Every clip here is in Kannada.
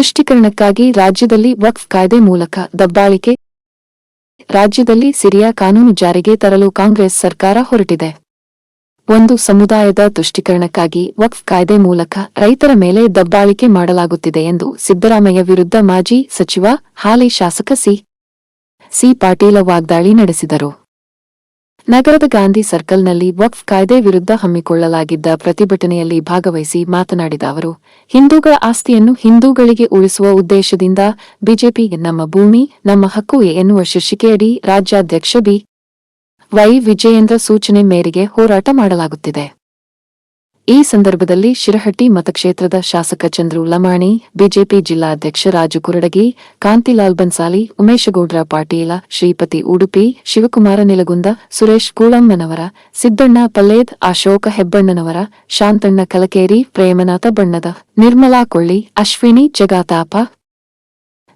ತುಷ್ಟೀಕರಣಕ್ಕಾಗಿ ರಾಜ್ಯದಲ್ಲಿ ವಕ್ಫ್ ಕಾಯ್ದೆ ಮೂಲಕ ದಬ್ಬಾಳಿಕೆ. ರಾಜ್ಯದಲ್ಲಿ ಸಿರಿಯಾ ಕಾನೂನು ಜಾರಿಗೆ ತರಲು ಕಾಂಗ್ರೆಸ್ ಸರ್ಕಾರ ಹೊರಟಿದೆ. ಒಂದು ಸಮುದಾಯದ ತುಷ್ಟೀಕರಣಕ್ಕಾಗಿ ವಕ್ಫ್ ಕಾಯ್ದೆ ಮೂಲಕ ರೈತರ ಮೇಲೆ ದಬ್ಬಾಳಿಕೆ ಮಾಡಲಾಗುತ್ತಿದೆ ಎಂದು ಸಿದ್ದರಾಮಯ್ಯ ವಿರುದ್ಧ ಮಾಜಿ ಸಚಿವ ಹಾಲಿ ಶಾಸಕ ಸಿ. ಸಿ. ಪಾಟೀಲ ವಾಗ್ದಾಳಿ ನಡೆಸಿದರು. ನಗರದ ಗಾಂಧಿ ಸರ್ಕಲ್ನಲ್ಲಿ ವಕ್ಫ್ ಕಾಯ್ದೆ ವಿರುದ್ಧ ಹಮ್ಮಿಕೊಳ್ಳಲಾಗಿದ್ದ ಪ್ರತಿಭಟನೆಯಲ್ಲಿ ಭಾಗವಹಿಸಿ ಮಾತನಾಡಿದ ಅವರು, ಹಿಂದೂಗಳ ಆಸ್ತಿಯನ್ನು ಹಿಂದೂಗಳಿಗೆ ಉಳಿಸುವ ಉದ್ದೇಶದಿಂದ ಬಿಜೆಪಿ ನಮ್ಮ ಭೂಮಿ, ನಮ್ಮ ಹಕ್ಕು ಎನ್ನುವ ಶೀರ್ಷಿಕೆಯಡಿ ರಾಜ್ಯಾಧ್ಯಕ್ಷ ಬಿ ವೈ ವಿಜಯೇಂದ್ರ ಸೂಚನೆ ಮೇರೆಗೆ ಹೋರಾಟ ಮಾಡಲಾಗುತ್ತಿದೆ. ಈ ಸಂದರ್ಭದಲ್ಲಿ ಶಿರಹಟ್ಟಿ ಮತಕ್ಷೇತ್ರದ ಶಾಸಕ ಚಂದ್ರು ಲಮಾಣಿ, ಬಿಜೆಪಿ ಜಿಲ್ಲಾಧ್ಯಕ್ಷ ರಾಜು ಕುರಡಗಿ, ಕಾಂತಿಲಾಲ್ ಬನ್ಸಾಲಿ, ಉಮೇಶಗೌಡ್ರ ಪಾಟೀಲ, ಶ್ರೀಪತಿ ಉಡುಪಿ, ಶಿವಕುಮಾರ ನಿಲಗುಂದ, ಸುರೇಶ್ ಕೂಳಮ್ಮನವರ, ಸಿದ್ದಣ್ಣ ಪಲ್ಲೇದ್, ಅಶೋಕ ಹೆಬ್ಬಣ್ಣನವರ, ಶಾಂತಣ್ಣ ಕಲಕೇರಿ, ಪ್ರೇಮನಾಥ ಬಣ್ಣದ, ನಿರ್ಮಲಾ ಕೊಳ್ಳಿ, ಅಶ್ವಿನಿ ಜಗಾತಾಪ,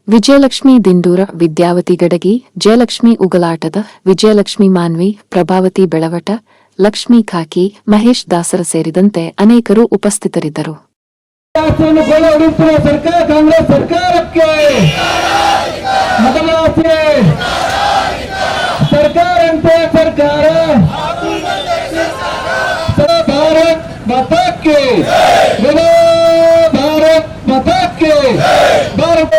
ವಿಜಯಲಕ್ಷ್ಮಿ ದಿಂಡೂರ, ವಿದ್ಯಾವತಿ ಗಡಗಿ, ಜಯಲಕ್ಷ್ಮಿ ಉಗಲಾಟದ, ವಿಜಯಲಕ್ಷ್ಮಿ ಮಾನ್ವಿ, ಪ್ರಭಾವತಿ ಬೆಳವಟ ಲಕ್ಷ್ಮೀ ಖಾಕಿ ಮಹೇಶ್ ದಾಸರ ಸೇರಿದಂತೆ ಅನೇಕರು ಉಪಸ್ಥಿತರಿದ್ದರು. ಆಸ್ತಿಯನ್ನು ಕೊಳ್ಳೆ ಹೊಡೆಯುತ್ತಿರುವ ಸರ್ಕಾರ ಕಾಂಗ್ರೆಸ್ ಸರ್ಕಾರಕ್ಕೆ ಮತದಾಸೆ ಸರ್ಕಾರ ಅಂತೆ ಸರ್ಕಾರ ಸದಾ ಭಾರತ್ ಮತಕ್ಕೆ ವಿನೋ ಭಾರತ್ ಮತಕ್ಕೆ ಭಾರತ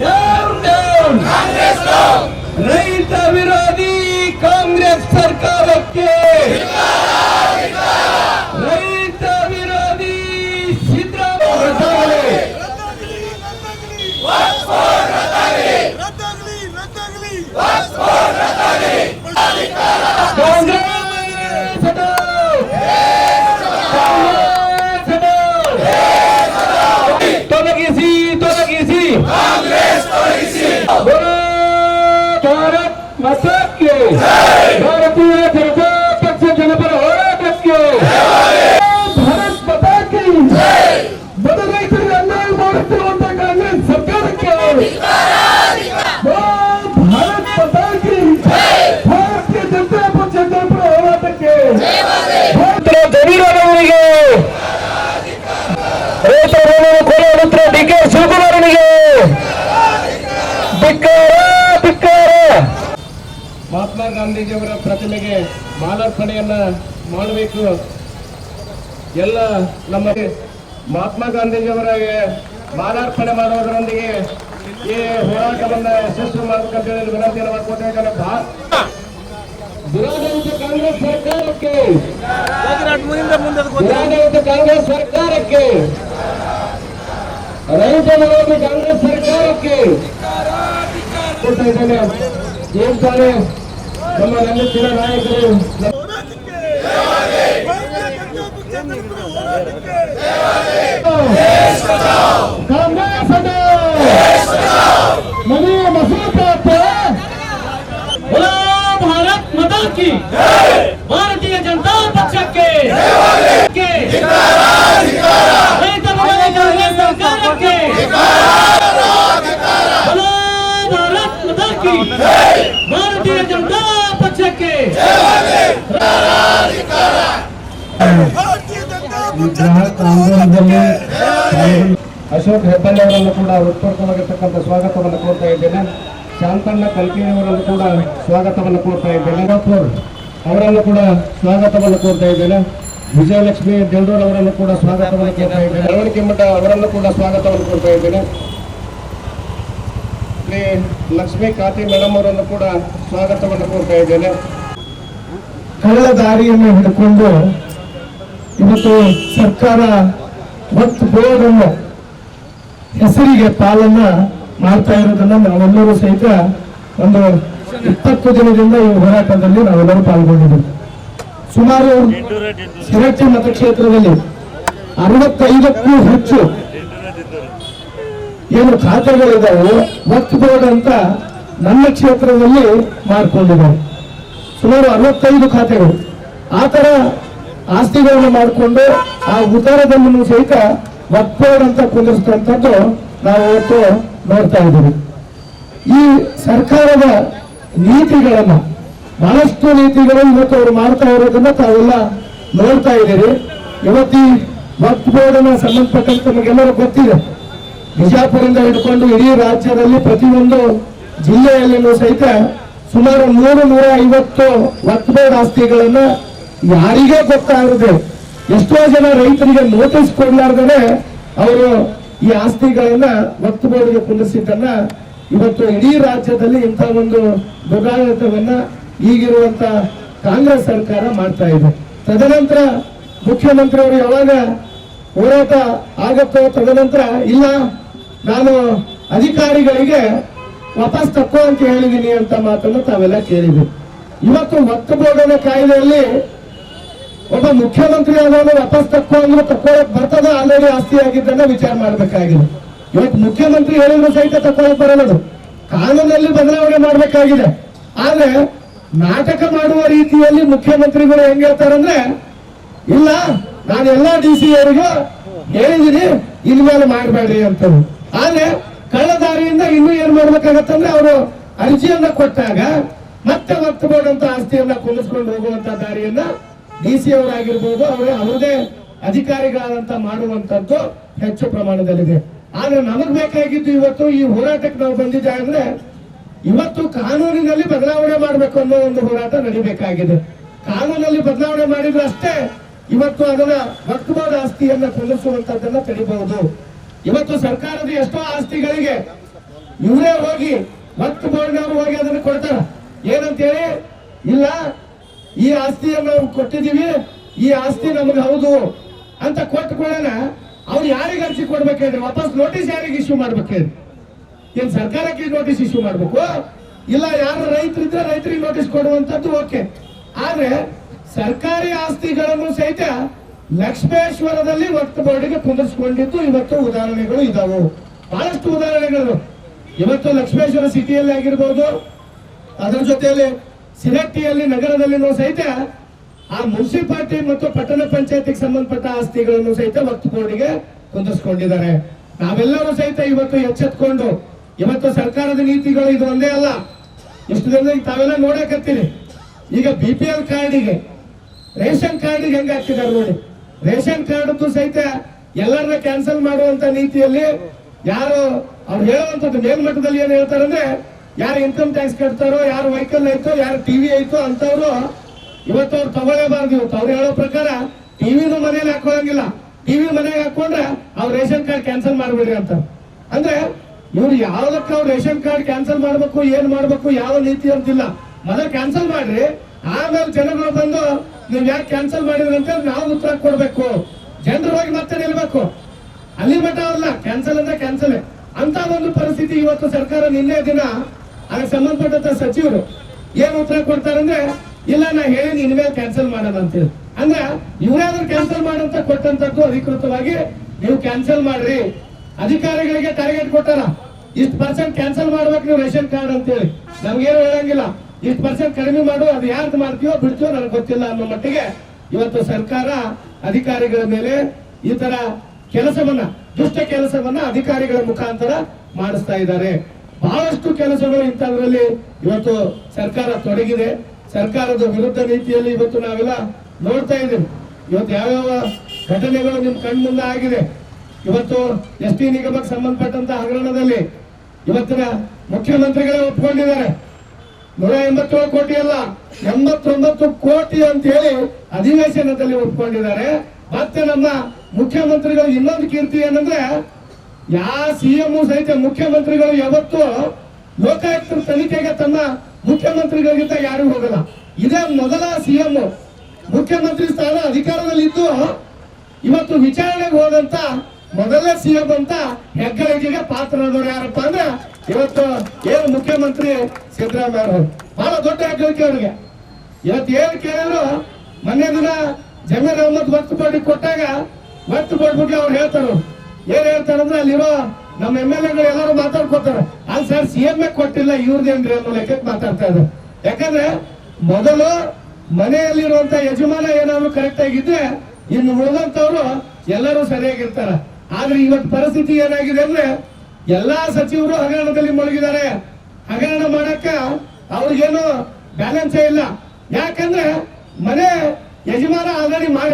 Down, down. ರೈತ ವಿರೋಧಿ ಕಾಂಗ್ರೆಸ್ ಸರ್ಕಾರಕ್ಕೆ ರೈತ ವಿರೋಧಿ ಸಿದ್ದರಾಮಯ್ಯ ರದ್ದಾಗಲಿ ರದ್ದಾಗಲಿ ಕಾಂಗ್ರೆಸ್ ಹಟೋ! ಕಾಂಗ್ರೆಸ್ ಹಟೋ! ತೊಲಗಿಸಿ ತೊಲಗಿಸಿ ಬೋಲೋ ಭಾರತ್ ಮತಕ್ಕೆ ಭಾರತೀಯ ಜನತಾ ಪಕ್ಷ ಜನಪರ ಹೋರಾಟಕ್ಕೆ ಭಾರತ್ ಮತಕ್ಕೆ ಬಡ ರೈತರಿಗೆ ಅನ್ಯಾಯ ಮಾಡುತ್ತಿರುವಂತ ಕಾಂಗ್ರೆಸ್ ಸರ್ಕಾರಕ್ಕೆ ಬೋಲೋ ಭಾರತ್ ಮತಕ್ಕೆ ಭಾರತೀಯ ಜನತಾ ಪಕ್ಷ ಜನಪರ ಹೋರಾಟಕ್ಕೆ ಭಾರತದ ಗಡಿರೋಧವರಿಗೆ ರೈತರನ್ನು ಕೊಲೆ ಮಾಡುತ್ತಿರುವ ಡಿ ಕೆ ಶಿವಕುಮಾರನಿಗೆ ಧಿಕ್ಕಾರ ಧಿಕ್ಕಾರ ಮಹಾತ್ಮ ಗಾಂಧೀಜಿಯವರ ಪ್ರತಿಮೆಗೆ ಮಾಲಾರ್ಪಣೆಯನ್ನ ಮಾಡಬೇಕು. ಎಲ್ಲ ನಮ್ಮ ಮಹಾತ್ಮ ಗಾಂಧೀಜಿಯವರ ಮಾಲಾರ್ಪಣೆ ಮಾಡುವುದರೊಂದಿಗೆ ಈ ಹೋರಾಟವನ್ನ ಯಶಸ್ವಿ ಮಾಡಬೇಕಂತ ಹೇಳಿ ವಿನಂತಿಯನ್ನು ಭಾ- ದುರಾಡಳಿತ ಕಾಂಗ್ರೆಸ್ ಸರ್ಕಾರಕ್ಕೆ ದುರಾಡಳಿತ ಕಾಂಗ್ರೆಸ್ ಸರ್ಕಾರಕ್ಕೆ ರೈತ ವಿರೋಧಿ ಕಾಂಗ್ರೆಸ್ ಸರ್ಕಾರಕ್ಕೆ ಕೊಡ್ತಾ ಇದ್ದೇನೆ ಏನ್ ತಾನೇ ನಮ್ಮ ನೆಚ್ಚಿನ ನಾಯಕರು ಹೋರಾಟಕ್ಕೆ ಭಾರತೀಯ ಜನತಾ ಪಕ್ಷ ಜನಪರ ಹೋರಾಟಕ್ಕೆ ಕಾಂಗ್ರೆಸ್ ಅಡ್ಡ ಮನೆಯ ಮಸೂದೆ ಭಾರತ್ ಮತಾ ಕಿ ಭಾರತೀಯ ಜನತಾ ಪಕ್ಷಕ್ಕೆ ಕ್ಕೆ. ರೈತ ವಿರೋಧಿ ಕಾಂಗ್ರೆಸ್ ಸರ್ಕಾರಕ್ಕೆ ಭಾರತೀಯ ಜನತಾ ಪಕ್ಷಕ್ಕೆ ಅಶೋಕ್ ಹೆಬ್ಬಳ್ಳಿ ಅವರನ್ನು ಕೂಡ ಉತ್ಪಾದಕವಾಗಿರ್ತಕ್ಕಂಥ ಸ್ವಾಗತವನ್ನು ಕೋರ್ತಾ ಇದ್ದೇನೆ. ಶಾಂತಣ್ಣ ಕಲ್ಕಿಣಿ ಅವರನ್ನು ಕೂಡ ಸ್ವಾಗತವನ್ನು ಕೋರ್ತಾ ಇದ್ದೇನೆ. ಅವರನ್ನು ಕೂಡ ಸ್ವಾಗತವನ್ನು ಕೋರ್ತಾ ಇದ್ದೇನೆ. ವಿಜಯಲಕ್ಷ್ಮಿ ದೇವಡೂರ್ ಅವರನ್ನು ಕೂಡ ಸ್ವಾಗತವನ್ನು ಕೋರ್ತಾ ಇದ್ದೇನೆ. ಅರವಣಿಕೆ ಮಠ ಅವರನ್ನು ಕೂಡ ಸ್ವಾಗತವನ್ನು ಕೋರ್ತಾ ಇದ್ದೇನೆ. ಶ್ರೀ ಲಕ್ಷ್ಮೀ ಕಾತಿ ಮೇಡಮ್ ಅವರನ್ನು ಕೂಡ ಸ್ವಾಗತವನ್ನು ಕೋರ್ತಾ ಇದ್ದೇನೆ. ಕಳ್ಳ ದಾರಿಯನ್ನು ಹಿಡ್ಕೊಂಡು ಇವತ್ತು ಸರ್ಕಾರ ಮತ್ತು ಬೋರ್ಡ್ ಅನ್ನು ಹೆಸರಿಗೆ ಪಾಲನ್ನ ಮಾಡ್ತಾ ಇರೋದನ್ನ ನಾವೆಲ್ಲರೂ ಸಹಿತ ಒಂದು ಇಪ್ಪತ್ತು ದಿನದಿಂದ ಈ ಹೋರಾಟದಲ್ಲಿ ನಾವೆಲ್ಲರೂ ಪಾಲ್ಗೊಂಡಿದ್ದೀವಿ. ಸುಮಾರು ಶಿರಟ್ಟಿ ಮತಕ್ಷೇತ್ರದಲ್ಲಿ ಅರವತ್ತೈದಕ್ಕೂ ಹೆಚ್ಚು ಏನು ಖಾತೆಗಳಿದಾವೆ ವಕ್ತ್ ಬೋರ್ಡ್ ಅಂತ ನನ್ನ ಕ್ಷೇತ್ರದಲ್ಲಿ ಮಾಡ್ಕೊಂಡಿದ್ದಾರೆ ಸುಮಾರು ಅರವತ್ತೈದು ಖಾತೆಗಳು. ಆ ಥರ ಆಸ್ತಿಗಳನ್ನು ಮಾಡಿಕೊಂಡು ಆ ಉತ್ತರದಲ್ಲೂ ಸಹಿತ ವಕ್ಫೋರ್ಡ್ ಅಂತ ಕುಂದಿರ್ತಕ್ಕಂಥದ್ದು ನಾವು ಇವತ್ತು ನೋಡ್ತಾ ಇದ್ದೀವಿ. ಈ ಸರ್ಕಾರದ ನೀತಿಗಳನ್ನ, ಬಹಳಷ್ಟು ನೀತಿಗಳು ಇವತ್ತು ಅವರು ಮಾಡ್ತಾ ಇರೋದನ್ನ ತಾವೆಲ್ಲ ನೋಡ್ತಾ ಇದ್ದೀರಿ. ಇವತ್ತಿ ವಕ್ಫ್ ಬೋರ್ಡ್ನ ಸಂಬಂಧಪಟ್ಟಂತೆ ನಮಗೆಲ್ಲರೂ ಗೊತ್ತಿದೆ. ಬಿಜಾಪುರದಿಂದ ಹಿಡ್ಕೊಂಡು ಇಡೀ ರಾಜ್ಯದಲ್ಲಿ ಪ್ರತಿಯೊಂದು ಜಿಲ್ಲೆಯಲ್ಲಿನೂ ಸಹಿತ ಸುಮಾರು ನೂರು ನೂರ ಐವತ್ತು ಬೋರ್ಡ್ ಆಸ್ತಿಗಳನ್ನ ಯಾರಿಗೇ ಗೊತ್ತಾಗದೆ ಎಷ್ಟೋ ಜನ ರೈತರಿಗೆ ನೋಟಿಸ್ ಕೊಡ್ಲಾರ್ದೇ ಅವರು ಈ ಆಸ್ತಿಗಳನ್ನ ವಕ್ಫ್ ಬೋರ್ಡ್ಗೆ ಕುಂದಿಸಿದ್ದನ್ನ ಇವತ್ತು ಇಡೀ ರಾಜ್ಯದಲ್ಲಿ ಇಂಥ ಒಂದು ದುರಾಡಳಿತವನ್ನ ಈಗಿರುವಂತ ಕಾಂಗ್ರೆಸ್ ಸರ್ಕಾರ ಮಾಡ್ತಾ ಇದೆ. ತದನಂತರ ಮುಖ್ಯಮಂತ್ರಿಯವರು ಯಾವಾಗ ಹೋರಾಟ ಆಗತ್ತೋ ತದನಂತರ ಇಲ್ಲ. ನಾನು ಅಧಿಕಾರಿಗಳಿಗೆ ವಾಪಸ್ ತಕ್ಕೋ ಅಂತ ಹೇಳಿದ್ದೀನಿ ಅಂತ ಮಾತನ್ನು ತಾವೆಲ್ಲ ಕೇಳಿದ್ವಿ ಇವತ್ತು ಮತ್ತು ಬೋರ್ಡನ ಕಾಯ್ದೆಯಲ್ಲಿ ಒಬ್ಬ ಮುಖ್ಯಮಂತ್ರಿ ಆದವನು ವಾಪಸ್ ತಕ್ಕೋ ಅಂದ್ರೆ ತಕ್ಕೊಳಕ್ ಬರ್ತದ ಆಲ್ರೆಡಿ ಆಸ್ತಿ ಆಗಿದ್ದನ್ನ ವಿಚಾರ ಮಾಡ್ಬೇಕಾಗಿದೆ. ಇವತ್ತು ಮುಖ್ಯಮಂತ್ರಿ ಹೇಳಿದ್ರು ಸಹಿತ ತಕ್ಕೊಳಕ್ ಬರಲ್ಲದು ಕಾನೂನಲ್ಲಿ ಬದಲಾವಣೆ ಮಾಡ್ಬೇಕಾಗಿದೆ. ಆದ್ರೆ ನಾಟಕ ಮಾಡುವ ರೀತಿಯಲ್ಲಿ ಮುಖ್ಯಮಂತ್ರಿಗಳು ಹೆಂಗ್ ಹೇಳ್ತಾರಂದ್ರೆ, ಇಲ್ಲ ನಾನು ಎಲ್ಲಾ ಡಿ ಸಿ ಅವರಿಗೂ ಹೇಳಿದೀನಿ, ಇನ್ಮೇಲೆ ಮಾಡಬೇಡ್ರಿ ಅಂತ ಆದ್ರೆ ಕಳ್ಳದಾರಿಯಿಂದ ಇನ್ನು ಏನ್ ಮಾಡ್ಬೇಕಾಗತ್ತಂದ್ರೆ ಅವರು ಅರ್ಜಿಯನ್ನ ಕೊಟ್ಟಾಗ ಮತ್ತೆ ಒತ್ತು ಬೋರ್ಡ್ ಅಂತ ಆಸ್ತಿಯನ್ನ ಕುಂದಿಸ್ಕೊಂಡು ಹೋಗುವಂತ ದಾರಿಯನ್ನ ಡಿ ಸಿ ಅವರಾಗಿರ್ಬೋದು, ಅವರೇ ಅವರದೇ ಅಧಿಕಾರಿಗಳಾದಂತ ಮಾಡುವಂತದ್ದು ಹೆಚ್ಚು ಪ್ರಮಾಣದಲ್ಲಿದೆ. ಆದ್ರೆ ನಮಗ್ ಬೇಕಾಗಿದ್ದು ಇವತ್ತು ಈ ಹೋರಾಟಕ್ಕೆ ನಾವು ಬಂದಿದ್ದೆ ಇವತ್ತು ಕಾನೂನಿನಲ್ಲಿ ಬದಲಾವಣೆ ಮಾಡಬೇಕು ಅನ್ನೋ ಒಂದು ಹೋರಾಟ ನಡಿಬೇಕಾಗಿದೆ. ಕಾನೂನಲ್ಲಿ ಬದಲಾವಣೆ ಮಾಡಿದ್ರೆ ಅಷ್ಟೇ ಇವತ್ತು ಅದನ್ನ ಬೋರ್ಡ್ ಆಸ್ತಿಯನ್ನ ಕುಂದಿಸುವಂತದ್ದನ್ನ ತಡಿಬಹುದು. ಇವತ್ತು ಸರ್ಕಾರದ ಎಷ್ಟೋ ಆಸ್ತಿಗಳಿಗೆ ಇವರೇ ಹೋಗಿ ಮತ್ತೆ ಬೋರ್ಡ್ನವರು ಹೋಗಿ ಅದನ್ನು ಕೊಡ್ತಾರ. ಏನಂತೇಳಿ, ಇಲ್ಲ, ಈ ಆಸ್ತಿಯನ್ನು ನಾವು ಕೊಟ್ಟಿದ್ದೀವಿ, ಈ ಆಸ್ತಿ ನಮ್ಗೆ ಹೌದು ಅಂತ ಕೊಟ್ಟು ಕೊಡೋಣ ಅವ್ರು ಯಾರಿಗೆ ಅರ್ಜಿ ಕೊಡ್ಬೇಕಾದ್ರೆ ವಾಪಸ್ ನೋಟಿಸ್ ಯಾರಿಗೆ ಇಶ್ಯೂ ಮಾಡ್ಬೇಕಾದ್ರೆ ಏನ್ ಸರ್ಕಾರಕ್ಕೆ ನೋಟಿಸ್ ಇಶ್ಯೂ ಮಾಡ್ಬೇಕು? ಇಲ್ಲ, ಯಾರು ರೈತರಿದ್ರೆ ರೈತರಿಗೆ ನೋಟಿಸ್ ಕೊಡುವಂತದ್ದು ಓಕೆ ಆದ್ರೆ ಸರ್ಕಾರಿ ಆಸ್ತಿಗಳನ್ನು ಸಹಿತ ಲಕ್ಷ್ಮೇಶ್ವರದಲ್ಲಿ ವಕ್ತ ಬೋರ್ಡಿಗೆ ಕುಂದಿಸ್ಕೊಂಡಿದ್ದು ಇವತ್ತು ಉದಾಹರಣೆಗಳು ಇದಾವು. ಬಹಳಷ್ಟು ಉದಾಹರಣೆಗಳು ಇವತ್ತು ಲಕ್ಷ್ಮೇಶ್ವರ ಸಿಟಿಯಲ್ಲಿ ಆಗಿರ್ಬೋದು, ಅದರ ಜೊತೆಯಲ್ಲಿ ಸಿರಟ್ಟಿಯಲ್ಲಿ, ನಗರದಲ್ಲಿನೂ ಸಹಿತ ಆ ಮುನ್ಸಿಪಾಲಿಟಿ ಮತ್ತು ಪಟ್ಟಣ ಪಂಚಾಯತಿಗೆ ಸಂಬಂಧಪಟ್ಟ ಆಸ್ತಿಗಳನ್ನು ಸಹಿತ ವಕ್ತ ಬೋರ್ಡಿಗೆ ಕುಂದಿಸ್ಕೊಂಡಿದ್ದಾರೆ. ನಾವೆಲ್ಲರೂ ಸಹಿತ ಇವತ್ತು ಎಚ್ಚೆತ್ಕೊಂಡು, ಇವತ್ತು ಸರ್ಕಾರದ ನೀತಿಗಳು ಇದು ಒಂದೇ ಅಲ್ಲ. ಇಷ್ಟು ದಿನ ತಾವೆಲ್ಲ ನೋಡಕತ್ತೀರಿ. ಈಗ ಬಿ ಪಿ ಎಲ್ ಕಾರ್ಡಿಗೆ ರೇಷನ್ ಕಾರ್ಡಿಗೆ ಹೆಂಗ್ ಹಾಕಿದ್ದಾರೆ ನೋಡಿ. ರೇಷನ್ ಕಾರ್ಡ್ ಸಹಿತ ಎಲ್ಲರನ್ನ ಕ್ಯಾನ್ಸಲ್ ಮಾಡುವಂತ ನೀತಿಯಲ್ಲಿ ಯಾರು ಅವ್ರು ಹೇಳುವಂತದ್ದು ಮೇಲ್ಮಟ್ಟದಲ್ಲಿ ಏನ್ ಹೇಳ್ತಾರಂದ್ರೆ ಯಾರು ಇನ್ಕಮ್ ಟ್ಯಾಕ್ಸ್ ಕಟ್ತಾರೋ, ಯಾರು ವೆಹಿಕಲ್ ಐತೋ ಯಾರು ಟಿವಿ ಐತೋ ಅಂತವ್ರು ಇವತ್ತು ಅವ್ರು ತಗೊಳ್ಳೇಬಾರ್ದು ಇವತ್ತು. ಅವ್ರು ಹೇಳೋ ಪ್ರಕಾರ ಟಿವಿನೂ ಮನೇಲಿ ಹಾಕೊಳ್ಳಂಗಿಲ್ಲ ಟಿವಿ ಮನೆಗೆ ಹಾಕೊಂಡ್ರೆ ಅವ್ರು ರೇಷನ್ ಕಾರ್ಡ್ ಕ್ಯಾನ್ಸಲ್ ಮಾಡ್ಬಿಡ್ರಿ ಅಂತ. ಅಂದ್ರೆ ಇವ್ರು ಯಾವ್ದಕ್ಕೆ ಅವ್ರು ರೇಷನ್ ಕಾರ್ಡ್ ಕ್ಯಾನ್ಸಲ್ ಮಾಡ್ಬೇಕು, ಏನ್ ಮಾಡ್ಬೇಕು, ಯಾವ ನೀತಿ ಅಂತಿಲ್ಲ ಮೊದಲು ಕ್ಯಾನ್ಸಲ್ ಮಾಡ್ರಿ, ಆಮೇಲೆ ಜನಗಳು ಬಂದು ನೀವ್ ಯಾಕೆ ಕ್ಯಾನ್ಸಲ್ ಮಾಡಿದ್ರಿ ಅಂತ ನಾವು ಉತ್ತರ ಕೊಡ್ಬೇಕು. ಜನರು ಹೋಗಿ ಮತ್ತೆ ನಿಲ್ಬೇಕು. ಅಲ್ಲಿ ಮಟ್ಟ ಅಲ್ಲ ಕ್ಯಾನ್ಸಲ್ ಅಂದ್ರೆ ಕ್ಯಾನ್ಸಲ್ ಅಂತ ಒಂದು ಪರಿಸ್ಥಿತಿ ಇವತ್ತು ಸರ್ಕಾರ ನಿನ್ನೆ ದಿನ ಅದಕ್ಕೆ ಸಂಬಂಧಪಟ್ಟಂತ ಸಚಿವರು ಏನ್ ಉತ್ತರ ಕೊಡ್ತಾರಂದ್ರೆ, ಇಲ್ಲ, ನಾ ಹೇಳಿ ಇನ್ಮೇಲೆ ಕ್ಯಾನ್ಸಲ್ ಮಾಡೋಣ ಅಂತೇಳಿ ಅಂದ್ರೆ ಇವರಾದ್ರೂ ಕ್ಯಾನ್ಸಲ್ ಮಾಡಂತ ಕೊಟ್ಟಂತದ್ದು ಅಧಿಕೃತವಾಗಿ ನೀವು ಕ್ಯಾನ್ಸಲ್ ಮಾಡ್ರಿ. ಅಧಿಕಾರಿಗಳಿಗೆ ಟಾರ್ಗೆಟ್ ಕೊಟ್ಟಾರ. ಇಷ್ಟು ಪರ್ಸೆಂಟ್ ಕ್ಯಾನ್ಸಲ್ ಮಾಡ್ಬೇಕು ನೀವು ರೇಷನ್ ಕಾರ್ಡ್ ಅಂತೇಳಿ ನಮ್ಗೇನು ಹೇಳಂಗಿಲ್ಲ. ಇಷ್ಟು ಪರ್ಸೆಂಟ್ ಕಡಿಮೆ ಮಾಡು, ಅದು ಯಾರ್ದು ಮಾಡ್ತೀವೋ ಬಿಡ್ತೀವೋ ನನಗೆ ಗೊತ್ತಿಲ್ಲ ಅನ್ನೋ ಮಟ್ಟಿಗೆ ಇವತ್ತು ಸರ್ಕಾರ ಅಧಿಕಾರಿಗಳ ಮೇಲೆ ಈ ತರ ಕೆಲಸವನ್ನ, ದುಷ್ಟ ಕೆಲಸವನ್ನ ಅಧಿಕಾರಿಗಳ ಮುಖಾಂತರ ಮಾಡಿಸ್ತಾ ಇದ್ದಾರೆ. ಬಹಳಷ್ಟು ಕೆಲಸಗಳು ಇಂಥದ್ರಲ್ಲಿ ಇವತ್ತು ಸರ್ಕಾರ ತೊಡಗಿದೆ. ಸರ್ಕಾರದ ವಿರುದ್ಧ ನೀತಿಯಲ್ಲಿ ಇವತ್ತು ನಾವೆಲ್ಲ ನೋಡ್ತಾ ಇದ್ದೀವಿ. ಇವತ್ತು ಯಾವ್ಯಾವ ಘಟನೆಗಳು ನಿಮ್ ಕಣ್ಮುಂದೆ ಆಗಿದೆ? ಇವತ್ತು ಎಸ್ ಟಿ ನಿಗಮಕ್ಕೆ ಸಂಬಂಧಪಟ್ಟಂತ ಹಗರಣದಲ್ಲಿ ಇವತ್ತಿನ ಮುಖ್ಯಮಂತ್ರಿಗಳೇ ಒಪ್ಕೊಂಡಿದ್ದಾರೆ. ನೂರ ಎಂಬತ್ತೇಳು ಕೋಟಿ ಅಲ್ಲ ಎಂಬತ್ತೊಂಬತ್ತು ಕೋಟಿ ಅಂತ ಹೇಳಿ ಅಧಿವೇಶನದಲ್ಲಿ ಒಪ್ಕೊಂಡಿದ್ದಾರೆ. ಮತ್ತೆ ನಮ್ಮ ಮುಖ್ಯಮಂತ್ರಿಗಳು ಇನ್ನೊಂದು ಕೀರ್ತಿ ಏನಂದ್ರೆ ಯಾವ ಸಿಎಂ ಸಹಿತ ಮುಖ್ಯಮಂತ್ರಿಗಳು ಯಾವತ್ತು ಲೋಕಾಯುಕ್ತರ ತನಿಖೆಗೆ ತಮ್ಮ ಮುಖ್ಯಮಂತ್ರಿಗಳಿಗಿಂತ ಯಾರು ಹೋಗಲ್ಲ. ಇದೇ ಮೊದಲ ಸಿಎಂ ಮುಖ್ಯಮಂತ್ರಿ ಸ್ಥಾನ ಅಧಿಕಾರದಲ್ಲಿದ್ದು, ಇವತ್ತು ವಿಚಾರಣೆಗೆ ಹೋದಂತ ಮೊದಲನೇ ಸಿಎಂ ಅಂತ ಹೆಗ್ಗಳಿಕೆಗೆ ಪಾತ್ರರಾದವ್ರು ಯಾರಪ್ಪ ಅಂದ್ರೆ ಇವತ್ತು ಏನು ಮುಖ್ಯಮಂತ್ರಿ ಸಿದ್ದರಾಮಯ್ಯ ಅವರು. ಬಹಳ ದೊಡ್ಡ ಹೆಗ್ಗಳಿಕೆ ಅವ್ರಿಗೆ. ಇವತ್ತು ಏನು ಕೇಳಿದ್ರು, ಮೊನ್ನೆ ದಿನ ಜಮೀರ್ ಅಹಮದ್ ಒತ್ತು ಬೋರ್ಡ್ ಕೊಟ್ಟಾಗ ಒತ್ತು ಬೋರ್ಡ್ ಅವ್ರು ಹೇಳ್ತಾರ. ಏನ್ ಹೇಳ್ತಾರಂದ್ರೆ ಅಲ್ಲಿರೋ ನಮ್ಮ ಎಂ ಎಲ್ ಎಗಳು ಎಲ್ಲರೂ ಮಾತಾಡ್ಕೋತಾರೆ ಅಲ್ಲಿ ಸರ್ ಸಿ ಎಂ ಎ ಕೊಟ್ಟಿಲ್ಲ ಇವ್ರದೇನ್ರಿ ಅನ್ನೋ ಲೆಕ್ಕಕ್ಕೆ ಮಾತಾಡ್ತಾ ಇದ್ರು. ಯಾಕಂದ್ರೆ ಮೊದಲು ಮನೆಯಲ್ಲಿರುವಂತ ಯಜಮಾನ ಏನಾದ್ರು ಕರೆಕ್ಟ್ ಆಗಿದ್ರೆ ಇನ್ನು ಉಳಿದಂತವ್ರು ಎಲ್ಲರೂ ಸರಿಯಾಗಿರ್ತಾರ. ಆದ್ರೆ ಇವತ್ತು ಪರಿಸ್ಥಿತಿ ಏನಾಗಿದೆ ಅಂದ್ರೆ ಎಲ್ಲಾ ಸಚಿವರು ಹಗರಣದಲ್ಲಿ ಮುಳುಗಿದ್ದಾರೆ. ಹಗರಣ ಮಾಡಕ್ಕ ಅವ್ರಿಗೇನು ಬ್ಯಾಲೆನ್ಸೇ ಇಲ್ಲ. ಯಾಕಂದ್ರೆ ಮನೆ ಯಜಮಾನ ಆಲ್ರೆಡಿ ನಾವು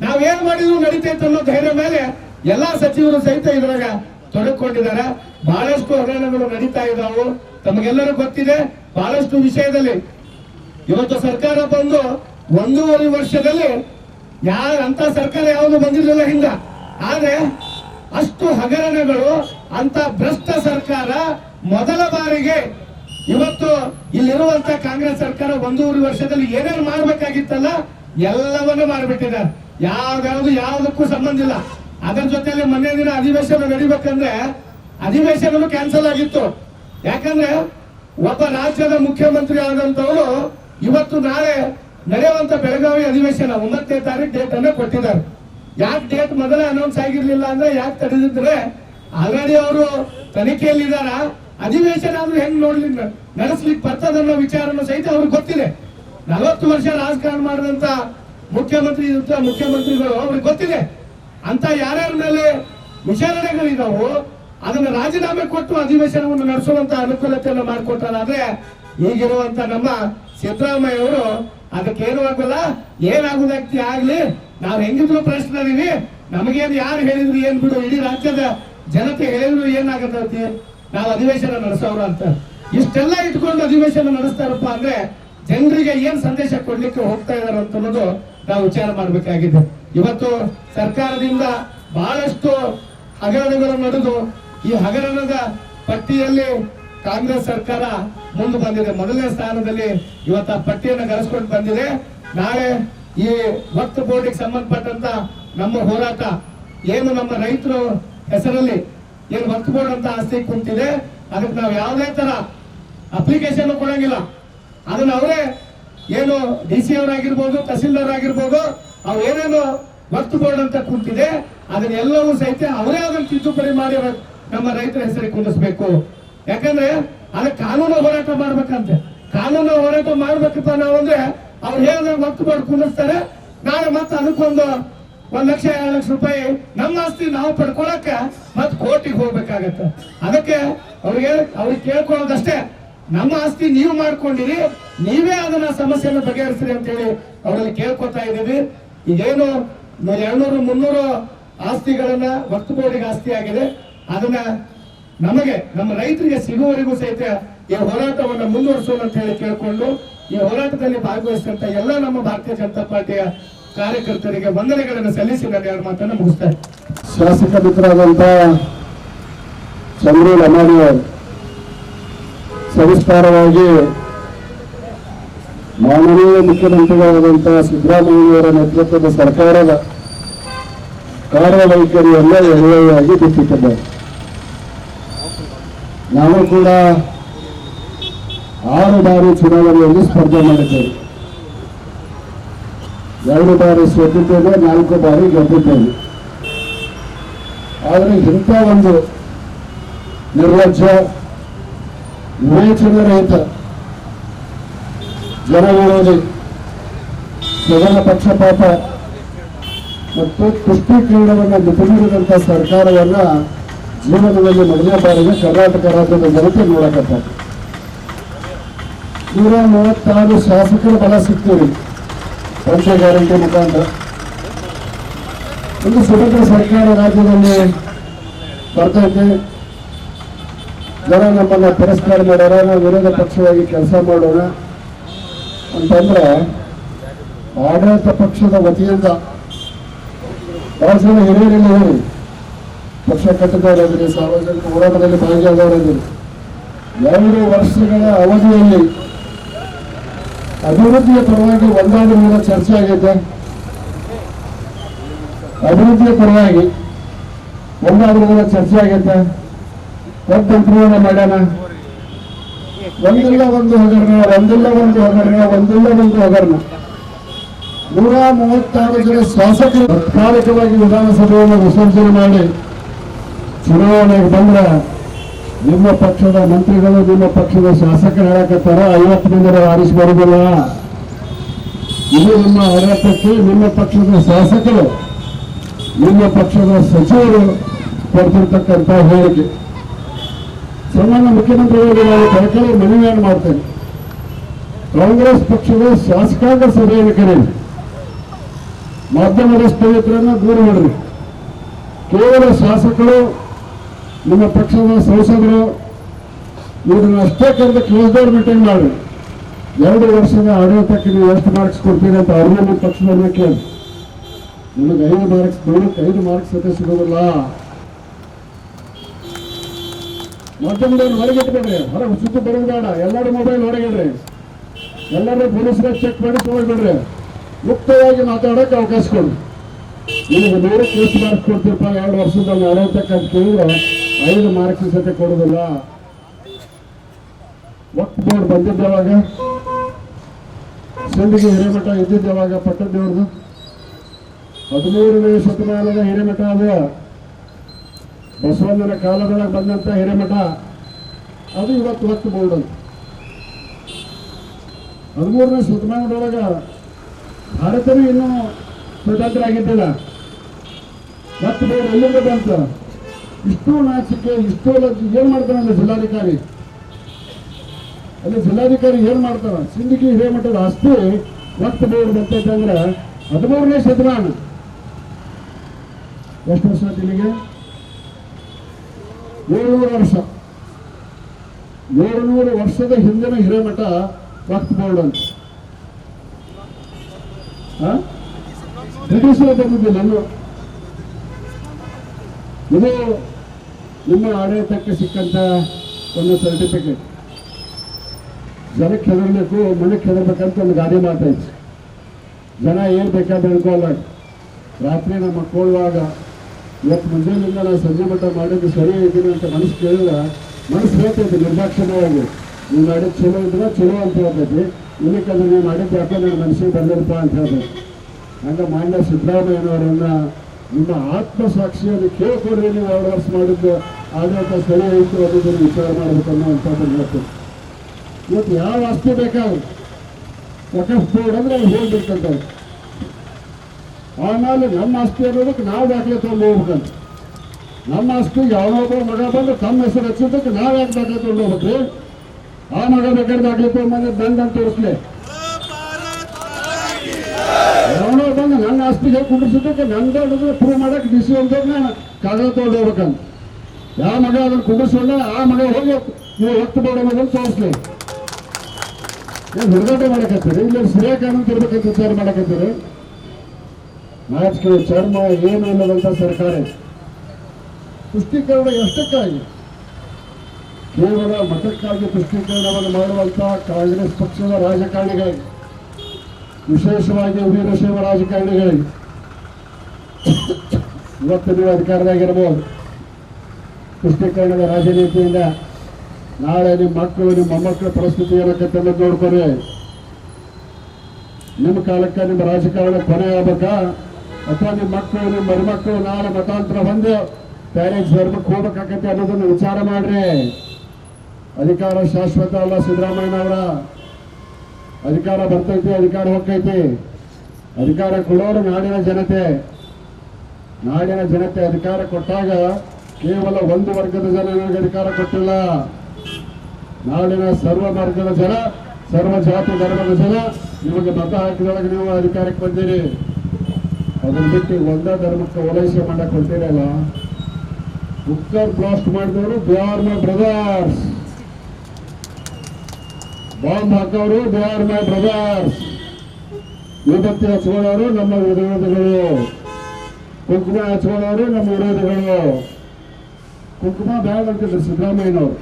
ನಾವೇನ್ ಮಾಡಿದ್ರು ನಡೀತೈತೆ ಅನ್ನೋ ಧೈರ್ಯ ಮೇಲೆ ಎಲ್ಲಾ ಸಚಿವರು ಸಹಿತ ಇದ್ರಾಗ ತೊಡಕೊಂಡಿದ್ದಾರೆ ಬಹಳಷ್ಟು ಹಗರಣಗಳು ನಡೀತಾ ಇದಾವು ತಮಗೆಲ್ಲರೂ ಗೊತ್ತಿದೆ, ಬಹಳಷ್ಟು ವಿಷಯದಲ್ಲಿ. ಇವತ್ತು ಸರ್ಕಾರ ಬಂದು ಒಂದೂವರೆ ವರ್ಷದಲ್ಲಿ ಯಾರ ಅಂತ ಸರ್ಕಾರ ಯಾವುದು ಬಂದಿರಲಿಲ್ಲ ಹಿಂದ. ಆದ್ರೆ ಅಷ್ಟು ಹಗರಣಗಳು ಅಂತ ಭ್ರಷ್ಟ ಸರ್ಕಾರ ಮೊದಲ ಬಾರಿಗೆ ಇವತ್ತು ಇಲ್ಲಿರುವಂತ ಕಾಂಗ್ರೆಸ್ ಸರ್ಕಾರ ಒಂದೂವರೆ ವರ್ಷದಲ್ಲಿ ಏನೇನು ಮಾಡ್ಬೇಕಾಗಿತ್ತಲ್ಲ ಎಲ್ಲವನ್ನೂ ಮಾಡಿಬಿಟ್ಟಿದ್ದಾರೆ. ಯಾವ್ದಾವ್ದು ಯಾವ್ದಕ್ಕೂ ಸಂಬಂಧ ಇಲ್ಲ. ಅದರ ಜೊತೆಯಲ್ಲಿ ಮೊನ್ನೆ ದಿನ ಅಧಿವೇಶನ ನಡಿಬೇಕಂದ್ರೆ ಅಧಿವೇಶನನು ಕ್ಯಾನ್ಸಲ್ ಆಗಿತ್ತು. ಯಾಕಂದ್ರೆ ಒಬ್ಬ ರಾಜ್ಯದ ಮುಖ್ಯಮಂತ್ರಿ ಆದಂತವರು ಇವತ್ತು ನಾಳೆ ನಡೆಯುವಂತ ಬೆಳಗಾವಿ ಅಧಿವೇಶನ ಒಂಬತ್ತನೇ ತಾರೀಕು ಡೇಟ್ ಅನ್ನ ಕೊಟ್ಟಿದ್ದಾರೆ. ಯಾಕೆ ಡೇಟ್ ಮೊದಲೇ ಅನೌನ್ಸ್ ಆಗಿರ್ಲಿಲ್ಲ ಅಂದ್ರೆ ಯಾಕೆ ತಡೆದಿದ್ರೆ? ಆಲ್ರೆಡಿ ಅವರು ತನಿಖೆಯಲ್ಲಿದ್ದಾರ? ಅಧಿವೇಶನ ಆದ್ರೂ ಹೆಂಗ್ ನೋಡ್ಲಿ ನಡೆಸ್ಲಿಕ್ಕೆ ಬರ್ತದನ್ನೋ ವಿಚಾರನೂ ಸಹಿತ ಅವ್ರಿಗೆ ಗೊತ್ತಿದೆ. ನಲವತ್ತು ವರ್ಷ ರಾಜಕಾರಣ ಮಾಡಿದಂತ ಮುಖ್ಯಮಂತ್ರಿ ಮುಖ್ಯಮಂತ್ರಿಗಳು ಅವ್ರಿಗೆ ಗೊತ್ತಿದೆ. ಅಂತ ಯಾರ್ಯಾರ ಮೇಲೆ ವಿಚಾರಣೆಗಳಿದಾವು, ಅದನ್ನ ರಾಜೀನಾಮೆ ಕೊಟ್ಟು ಅಧಿವೇಶನವನ್ನು ನಡೆಸುವಂತ ಅನುಕೂಲತೆಯನ್ನು ಮಾಡಿಕೊಟ್ಟಾರೆ ಈಗಿರುವಂತ ನಮ್ಮ ಸಿದ್ದರಾಮಯ್ಯ ಅವರು ಅದಕ್ಕೆ ಏನು ಆಗಲ್ಲ ಏನಾಗುದಕ್ಕೆ ಆಗ್ಲಿ, ನಾವ್ ಹೆಂಗಿದ್ರು ಪ್ರಶ್ನೆ ನಮಗೇನು ಯಾರು ಹೇಳಿದ್ರು ಏನ್ ಬಿಡು? ಇಡೀ ರಾಜ್ಯದ ಜನತೆ ಹೇಳಿದ್ರು ಏನಾಗತ್ತೈತಿ ನಾವು ಅಧಿವೇಶನ ನಡೆಸೋರು ಅಂತ. ಇಷ್ಟೆಲ್ಲ ಇಟ್ಕೊಂಡು ಅಧಿವೇಶನ ನಡೆಸ್ತಾರಪ್ಪ ಅಂದ್ರೆ ಜನರಿಗೆ ಏನ್ ಸಂದೇಶ ಕೊಡ್ಲಿಕ್ಕೆ ಹೋಗ್ತಾ ಇದಾರೆ ಅಂತ ಅನ್ನೋದು ನಾವು ವಿಚಾರ ಮಾಡಬೇಕಾಗಿದೆ. ಇವತ್ತು ಸರ್ಕಾರದಿಂದ ಬಹಳಷ್ಟು ಹಗರಣಗಳು ನಡೆದು, ಈ ಹಗರಣದ ಪಟ್ಟಿಯಲ್ಲಿ ಕಾಂಗ್ರೆಸ್ ಸರ್ಕಾರ ಮುಂದೆ ಬಂದಿದೆ. ಮೊದಲನೇ ಸ್ಥಾನದಲ್ಲಿ ಇವತ್ತು ಪಟ್ಟಿಯನ್ನು ಕರೆಸ್ಕೊಂಡು ಬಂದಿದೆ. ನಾಳೆ ಈ ವಕ್ತ ಬೋರ್ಡಿಗೆ ಸಂಬಂಧಪಟ್ಟಂತ ನಮ್ಮ ಹೋರಾಟ, ಏನು ನಮ್ಮ ರೈತರು ಹೆಸರಲ್ಲಿ ಏನು ವಕ್ತ ಬೋರ್ಡ್ ಅಂತ ಆಸ್ತಿ ಕುಂತಿದೆ ಅದಕ್ಕೆ ನಾವು ಯಾವುದೇ ತರ ಅಪ್ಲಿಕೇಶನ್ ಕೊಡಂಗಿಲ್ಲ. ಅದನ್ನ ಅವರೇ ಏನು ಡಿ ಸಿ ಅವರಾಗಿರ್ಬೋದು ತಹಸೀಲ್ದಾರ್ ಆಗಿರ್ಬೋದು ಅವ್ರು ಏನೇನು ವಕ್ತ ಬೋರ್ಡ್ ಅಂತ ಕುಂತಿದೆ ಅದನ್ನೆಲ್ಲವೂ ಸಹಿತ ಅವರೇ ಅದನ್ನು ತಿದ್ದುಪಡಿ ಮಾಡಿ ನಮ್ಮ ರೈತರ ಹೆಸರಿಗೆ ಕುಂದಿಸ್ಬೇಕು. ಯಾಕಂದ್ರೆ ಅದ ಕಾನೂನು ಹೋರಾಟ ಮಾಡ್ಬೇಕಂತೆ. ಕಾನೂನು ಹೋರಾಟ ಮಾಡ್ಬೇಕಪ್ಪ ನಾವು ಅಂದ್ರೆ ಅವ್ರು ಹೇಳಿದ್ರೆ ವಕ್ತ ಮಾಡಿ ಕುಂದಿಸ್ತಾರೆ ನಾಳೆ ಮತ್ತೆ ಅದಕ್ಕೊಂದು ಒಂದ್ ಲಕ್ಷ, ಎರಡು ಲಕ್ಷ ರೂಪಾಯಿ ನಮ್ಮ ಆಸ್ತಿ ನಾವು ಪಡ್ಕೊಳಕ ಮತ್ ಕೋರ್ಟಿಗೆ ಹೋಗ್ಬೇಕಾಗತ್ತೆ. ಅದಕ್ಕೆ ಅವ್ರಿಗೆ ಅವ್ರಿಗೆ ಕೇಳ್ಕೊಳ್ಳೋದಷ್ಟೇ, ನಮ್ಮ ಆಸ್ತಿ ನೀವು ಮಾಡ್ಕೊಂಡಿರಿ, ನೀವೇ ಅದನ್ನ ಸಮಸ್ಯೆಯನ್ನು ಬಗೆಹರಿಸ್ರಿ ಅಂತ ಹೇಳಿ ಅವರಲ್ಲಿ ಕೇಳ್ಕೊತಾ ಇದೀವಿ ಈಗೇನು ಎರಡ್ನೂರು, ಮುನ್ನೂರು ಆಸ್ತಿಗಳನ್ನ ವಕ್ತ ಆಸ್ತಿ ಆಗಿದೆ. ಅದನ್ನ ನಮಗೆ ನಮ್ಮ ರೈತರಿಗೆ ಸಿಗುವವರೆಗೂ ಸಹಿತ ಈ ಹೋರಾಟವನ್ನು ಮುಂದುವರಿಸೋಣ ಅಂತ ಹೇಳಿ ಕೇಳಿಕೊಂಡು ಈ ಹೋರಾಟದಲ್ಲಿ ಭಾಗವಹಿಸಿದಂತ ಎಲ್ಲ ನಮ್ಮ ಭಾರತೀಯ ಜನತಾ ಪಾರ್ಟಿಯ ಕಾರ್ಯಕರ್ತರಿಗೆ ವಂದನೆಗಳನ್ನು ಸಲ್ಲಿಸಿ ನಾನು ಎರಡು ಮಾತನ್ನು ಮುಗಿಸ್ತಾ. ಶಾಸಕ ಮಿತ್ರರಾದಂತ ಚಂದ್ರು ಲಮಾಣಿ ಸವಿಸ್ತಾರವಾಗಿ ಮಾನವೀಯ ಮುಖ್ಯಮಂತ್ರಿಗಳಾದಂಥ ಸಿದ್ದರಾಮಯ್ಯವರ ನೇತೃತ್ವದ ಸರ್ಕಾರದ ಕಾರ್ಯವೈಖರಿಯನ್ನ ಎಲ್ಲೆಯಾಗಿ ಬಿಟ್ಟಿದ್ದಾರೆ ನಾವು ಕೂಡ ಆರು ಬಾರಿ ಚುನಾವಣೆಯಲ್ಲಿ ಸ್ಪರ್ಧೆ ಮಾಡಿದ್ದೇವೆ. ಎರಡು ಬಾರಿ ಸೋತಿದ್ದೇವೆ, ನಾಲ್ಕು ಬಾರಿ ಗೆದ್ದಿದ್ದೇವೆ. ಆದರೆ ಇಂಥ ಒಂದು ನಿರ್ಲಕ್ಷ್ಯ ವಿವೇಚನೆ ರಹಿತ ಜನವಿರೋಧಿ ಸದನ ಪಕ್ಷಪಾತ ಮತ್ತು ತುಷ್ಟೀಕರಣವನ್ನು ಮಿತಿಮೀರಿದಂಥ ಸರ್ಕಾರವನ್ನ ಜೀವನದಲ್ಲಿ ಮೊದಲನೇ ಬಾರಿಗೆ ಕರ್ನಾಟಕ ರಾಜ್ಯದ ಜನತೆ ನೋಡಕತ್ತಾರೆ. ನೂರ ಮೂವತ್ತಾರು ಶಾಸಕರ ಬಲ ಸಿಗ್ತೀರಿ ಪಂಚ ಗ್ಯಾರಂಟಿ ಮುಖಾಂತರ. ಒಂದು ಸ್ವತಂತ್ರ ಸರ್ಕಾರ ರಾಜ್ಯದಲ್ಲಿ ಬರ್ತೈತೆ. ಜನ ನಮ್ಮನ್ನ ತಿರಸ್ಕಾರ ನಾವು ವಿರೋಧ ಪಕ್ಷವಾಗಿ ಕೆಲಸ ಮಾಡೋಣ. ಅಂತಂದ್ರೆ ಆಡಳಿತ ಪಕ್ಷದ ವತಿಯಿಂದ, ಬಹಳ ಜನ ಹಿರಿಯರಲ್ಲಿ ಹೇಳಿ ಪಕ್ಷ ಕಟ್ಟಿದವರಾಗಿರಿ ಸಾರ್ವಜನಿಕ ಹೋರಾಟದಲ್ಲಿ ಭಾಗಿಯಾದವರಾಗಿರಿ ಎರಡು ವರ್ಷಗಳ ಅವಧಿಯಲ್ಲಿ ಅಭಿವೃದ್ಧಿಯ ಪರವಾಗಿ ಒಂದಾದ ಮೇಲೆ ಚರ್ಚೆ ಆಗೈತೆ ಅಭಿವೃದ್ಧಿಯ ಪರವಾಗಿ ಒಂದಾದ ಮೇಲೆ ಚರ್ಚೆ ಆಗೈತೆ ದೊಡ್ಡ ತಂತ್ರವನ್ನ ಮಾಡ್ಯಾನ. ಒಂದಿಲ್ಲ ಒಂದು ಹಗರಣ, ಒಂದಿಲ್ಲ ಒಂದು ಹಗರಣ, ಒಂದಿಲ್ಲ ಒಂದು ಹಗರಣ. ನೂರ ಮೂವತ್ತಾರು ಜನ ಶಾಸಕರು ತಾತ್ಕಾಲಿಕವಾಗಿ ವಿಧಾನಸಭೆಯನ್ನು ವಿಸರ್ಜನೆ ಮಾಡಿ ಚುನಾವಣೆಗೆ ಬಂದ್ರೆ ನಿಮ್ಮ ಪಕ್ಷದ ಮಂತ್ರಿಗಳು, ನಿಮ್ಮ ಪಕ್ಷದ ಶಾಸಕರು ಹೇಳಕತ್ತಾರ, ಐವತ್ತು ಮಂದಿ ಆರಿಸಿ ಇದು ನಿಮ್ಮ ಹೋರಾಟಕ್ಕೆ ನಿಮ್ಮ ಪಕ್ಷದ ಶಾಸಕರು, ನಿಮ್ಮ ಪಕ್ಷದ ಸಚಿವರು ಕೊಡ್ತಿರ್ತಕ್ಕಂಥ ಹೇಳಿಕೆ. ಸನ್ಮಾನ್ಯ ಮುಖ್ಯಮಂತ್ರಿಗಳಿಗೆ ನಾವು ಕಳಕಳಿ ಮನವಿಯನ್ನು ಮಾಡ್ತೇನೆ. ಕಾಂಗ್ರೆಸ್ ಪಕ್ಷದ ಶಾಸಕಾಂಗ ಸಭೆಯನ್ನು ಕರೆಯಿರಿ ಮಾಧ್ಯಮದ ಸ್ನೇಹಿತರನ್ನ ದೂರ ಮಾಡ್ರಿ ಕೇವಲ ಶಾಸಕರು ನಿಮ್ಮ ಪಕ್ಷದ ಸಂಸದರು ಇವ್ರನ್ನ ಅಷ್ಟೇ ಕರೆದು ಕ್ಲೋಸ್ಡೋರ್ ಮೀಟಿಂಗ್ ಮಾಡಿ. ಎರಡು ವರ್ಷದ ಆಡಳಿತಕ್ಕೆ ನೀವು ಎಷ್ಟು ಮಾರ್ಕ್ಸ್ ಕೊಡ್ತೀರಿ ಅಂತ ಅವ್ರನ್ನ ನಿಮ್ಮ ಪಕ್ಷದವ್ರನ್ನ ಕೇಳಿ. ನಿಮಗೆ ಐದು ಮಾರ್ಕ್ಸ್ ಬೇಕು ಐದು ಮಾರ್ಕ್ಸ್ ಅಂತ ಸಿಗೋದಿಲ್ಲ. ಮಾಧ್ಯಮದವ್ರು ಹೊರಗಿಟ್ಬೇಡ್ರಿ ಹೊರಗೆ ಸುತ್ತು ಬರೋದು ಬೇಡ. ಎಲ್ಲರೂ ಮೊಬೈಲ್ ಹೊರಗಿಡ್ರಿ ಎಲ್ಲರೂ ಪೊಲೀಸರ ಚೆಕ್ ಮಾಡಿ ತೊಗೊಳ್ಬೇಡ್ರಿ ಮುಕ್ತವಾಗಿ ಮಾತಾಡೋಕೆ ಅವಕಾಶ ಕೊಡಿ. ನಿಮಗೆ ಬೇರೆ ಕೇಸ್ ಮಾರ್ಕ್ಸ್ ಕೊಡ್ತೀರಪ್ಪ ಎರಡು ವರ್ಷದಲ್ಲಿ ಆಡಳಿತಕ್ಕೆ ಅಂತ ಕೇಳಿದ್ರೆ ಐದು ಮಾರ್ಕ್ಸ್ ಸತೆ ಕೊಡೋದಿಲ್ಲ ಒಟ್ಟು ಬೋರ್ಡ್ ಬಂದಿದ್ದ ಸಂಡಿಗೆ ಹಿರೇಮಠ ಇದ್ದಿದ್ದ ಯಾವಾಗ ಪಟ್ಟದೇವ್ರದ್ದು ಹದಿಮೂರನೇ ಶತಮಾನದ ಹಿರೇಮಠ ಅದು. ಬಸವಣ್ಣನ ಕಾಲದೊಳಗೆ ಬಂದಂತ ಹಿರೇಮಠ. ಅದು ಇವತ್ತು ಹತ್ತು ಬೋರ್ಡ್ ಅದು ಹದಿಮೂರನೇ ಶತಮಾನದೊಳಗ ಭಾರತವೇ ಇನ್ನೂ ಸ್ವತಂತ್ರ ಆಗಿದ್ದಿಲ್ಲ. ಮತ್ತು ಬೋರ್ಡ್ ಎಲ್ಲಿಂದ ಬಂತು? ಇಷ್ಟು ನಾಚಿಕೆ ಇಷ್ಟು ಲಜ್ಜೆ ಏನ್ ಮಾಡ್ತಾನಲ್ಲ ಜಿಲ್ಲಾಧಿಕಾರಿ? ಅಲ್ಲಿ ಜಿಲ್ಲಾಧಿಕಾರಿ ಏನ್ ಮಾಡ್ತಾನೆ? ಸಿಂದಗಿ ಹಿರೇಮಠದ ಆಸ್ತಿ ವಕ್ತ್ ಬೋರ್ಡ್ ಬರ್ತೈತೆ ಅಂದ್ರೆ ಹದಿಮೂರನೇ ಶತಮಾನ. ಎಷ್ಟು ವರ್ಷ ಇಲ್ಲಿಗೆ? ಏಳ್ನೂರು ವರ್ಷ. ಏಳ್ನೂರು ವರ್ಷದ ಹಿಂದಿನ ಹಿರೇಮಠ ವಕ್ತ್ ಬೋರ್ಡ್ ಅಂತ? ಬ್ರಿಟಿಷರು ಬಂದಿದ್ದಿಲ್ಲ ಇನ್ನು. ಇದು ನಿಮ್ಮ ಆಡಳಿತಕ್ಕೆ ಸಿಕ್ಕಂತ ಒಂದು ಸರ್ಟಿಫಿಕೇಟ್ ಜನಕ್ಕೆ ಹೆದರಬೇಕು ಮನಕ್ಕೆ ಹೆದರ್ಬೇಕಂತ ಒಂದು ಗಾಡಿ ಮಾತಾಯ್ತು ಜನ ಏನು ಬೇಕಾದ್ರೆ ಅನ್ಕೋಲ್ಲ ರಾತ್ರಿ ನಮ್ಮ ಮಕ್ಕಳುವಾಗ, ಇವತ್ತು ಮುಂಜಾನೆಯಿಂದ ನಾನು ಸಂಜೆ ಮಟ್ಟ ಮಾಡಿದ್ದು ಸರಿ ಇದ್ದೀನಿ ಅಂತ ಮನಸ್ಸು ಕೇಳಿದ್ರೆ ಮನಸ್ಸು ಹೇಳ್ತೈತಿ ನಿರ್ದಾಕ್ಷಿಣ್ಯವಾಗಿ. ನೀವು ಮಾಡಿದ್ದು ಚಲೋ ಇದ್ರೆ ಚಲೋ ಅಂತ ಹೇಳ್ತೈತಿ ಅದನ್ನು ನೀವು ಮಾಡಿದ್ದು ಯಾಕೆ ನನ್ನ ಮನಸ್ಸಿಗೆ ಬಂದಿರಪ್ಪ ಅಂತ ಹೇಳ್ತೈತಿ ಹಂಗೆ ಮಾನ್ಯ ಸಿದ್ದರಾಮಯ್ಯನವರನ್ನ ನಿಮ್ಮ ಆತ್ಮಸಾಕ್ಷಿಯನ್ನು ಕೇಳ್ಕೊಂಡ್ರೆ ನೀವು ಆರ್ಡರ್ಸ್ ಮಾಡಿದ್ದು. ಆಡಳಿತ ಸರಿ ಆಯಿತು ಅನ್ನೋದನ್ನು ವಿಚಾರ ಮಾಡಬೇಕು ಅಂತ ಹೇಳ್ತೀನಿ ಇವತ್ತು ಯಾವ ಆಸ್ತಿ ಬೇಕಾದ್ರು? ವಕಫ್ ಬೋರ್ಡ್ ಅಂದ್ರೆ ಅವ್ರು ಹೋಗ್ಬೇಕಂತ ಆಮೇಲೆ ನಮ್ಮ ಆಸ್ತಿ ಅನ್ನೋದಕ್ಕೆ ನಾವು ದಾಖಲೆ ತಗೊಂಡು ಹೋಗ್ಬೇಕಂತ. ನಮ್ಮ ಆಸ್ತಿ ಯಾವೊಬ್ಬ ಮಗ ಬಂದ್ರೆ ತಮ್ಮ ಹೆಸರು ಹಚ್ಚಿದ್ದಕ್ಕೆ ನಾವು ಯಾಕೆ ದಾಖಲೆ ತಗೊಂಡು ಹೋಗ್ಬೇಕ್ರಿ ಆ ಮಗ ಬೇಕಾದ್ರೆ ದಾಖಲೆ ತಗೊಂಡ್ಬಂದು ದಂಡ ಅಂತ ತೋರಿಸ್ಲಿ. ಆಸ್ತಿಗೆ ಕುಂಡಿಸಿದ್ದಕ್ಕೆ ನಂದು ಅನ್ನೋದನ್ನ ಪ್ರೂವ್ ಮಾಡಕ್ಕೆ ಡಿ ಸಿ ಅಂತ ಕಾಗದ ತಗೊಂಡು ಹೋಗ್ಬೇಕಂತ ಯಾವ ಮಗ ಅದನ್ನು ಕುಂಡಿಸ್ಕೊಂಡ ಆ ಮಗ ಹೋಗಿ ನೀವು ಹೊತ್ತು ಬೋರ್ಡ್ ಅನ್ನೋದನ್ನು ತೋರಿಸ್ಲಿ. ಏನು ಹುಡುಗಾಟ ಮಾಡಕತ್ತೀರಿ? ಇಲ್ಲ ಸರಿಯಾಗಿ ಕಾನೂನು ತರ್ಬೇಕಂತ ವಿಚಾರ ಮಾಡಕತ್ತೀರಿ? ನಾಚಿಕೆ ಚರ್ಮ ಏನು ಅನ್ನೋದಂತ ಸರ್ಕಾರ ಪುಷ್ಟೀಕರಣ ಎಷ್ಟಕ್ಕಾಗಿ? ಕೇವಲ ಮತಕ್ಕಾಗಿ ಪುಷ್ಟೀಕರಣವನ್ನು ಮಾಡುವಂತಹ ಕಾಂಗ್ರೆಸ್ ಪಕ್ಷದ ರಾಜಕಾರಣಿಗಳಿಗೆ. ವಿಶೇಷವಾಗಿ ವೀರಶೈವ ರಾಜಕಾರಣಿಗಳಿಗೆ ಇವತ್ತು ನೀವು ಅಧಿಕಾರದಾಗಿರ್ಬೋದು ಪುಷ್ಟೀಕರಣದ ರಾಜನೀತಿಯಿಂದ ನಾಳೆ ನಿಮ್ಮ ಮಕ್ಕಳು, ನಿಮ್ಮ ಮೊಮ್ಮಕ್ಕಳ ಪರಿಸ್ಥಿತಿ ಏನಕ್ಕಂತ ನೋಡ್ಕೊರಿ ನಿಮ್ಮ ಕಾಲಕ್ಕೆ ನಿಮ್ಮ ರಾಜಕಾರಣ ಕೊನೆ ಆಗ್ಬೇಕಾ ಅಥವಾ ನಿಮ್ಮ ಮಕ್ಕಳು, ನಿಮ್ಮ ಮರಿಮಕ್ಕಳು ನಾಳೆ ಮತಾಂತರ ಹೊಂದಿ ಪ್ಯಾರೇಜ್ ಧರ್ಮಕ್ಕೆ ಹೋಗ್ಬೇಕಾಗತ್ತೆ ಅನ್ನೋದನ್ನ ವಿಚಾರ ಮಾಡ್ರಿ. ಅಧಿಕಾರ ಶಾಶ್ವತ ಅಲ್ಲ ಸಿದ್ದರಾಮಯ್ಯನವರ. ಅಧಿಕಾರ ಬರ್ತೈತಿ, ಅಧಿಕಾರ ಹೋಗ್ತೈತಿ. ಅಧಿಕಾರ ಕೊಡೋರು ನಾಡಿನ ಜನತೆ. ನಾಡಿನ ಜನತೆ ಅಧಿಕಾರ ಕೊಟ್ಟಾಗ ಕೇವಲ ಒಂದು ವರ್ಗದ ಜನ ನನಗೆ ಅಧಿಕಾರ ಕೊಟ್ಟಿಲ್ಲ. ನಾಡಿನ ಸರ್ವ ವರ್ಗದ ಜನ, ಸರ್ವ ಜಾತಿ ಧರ್ಮದ ಜನ ನಿಮಗೆ ಮತ ಹಾಕಿದೊಳಗೆ ನೀವು ಅಧಿಕಾರಕ್ಕೆ ಬಂದಿರಿ. ಅದನ್ನ ಬಿಟ್ಟು ಒಂದೇ ಧರ್ಮಕ್ಕೆ ವಲಸೆ ಮಾಡಕ್ಕೆ ಹೋಗ್ತೇರಲ್ಲ ಕುಕ್ಕರ್ ಬ್ಲಾಸ್ಟ್ ಮಾಡಿದವರು they are my brothers. Bomb ಹಾಕೋರು ದೇ ಆರ್ ಮೈ ಬ್ರದರ್ಸ್. ವಿಭಕ್ತಿ ಹಚ್ಕೊಳ್ಳೋರು ನಮ್ಮ ವಿರೋಧಿಗಳು. ಕುಂಕುಮ ಹಚ್ಕೊಳ್ಳೋರು ನಮ್ಮ ವಿರೋಧಿಗಳು. ಕುಂಕುಮ ಬ್ಯಾಡ ಅಂತಿದ್ರು ಸಿದ್ದರಾಮಯ್ಯನವರು.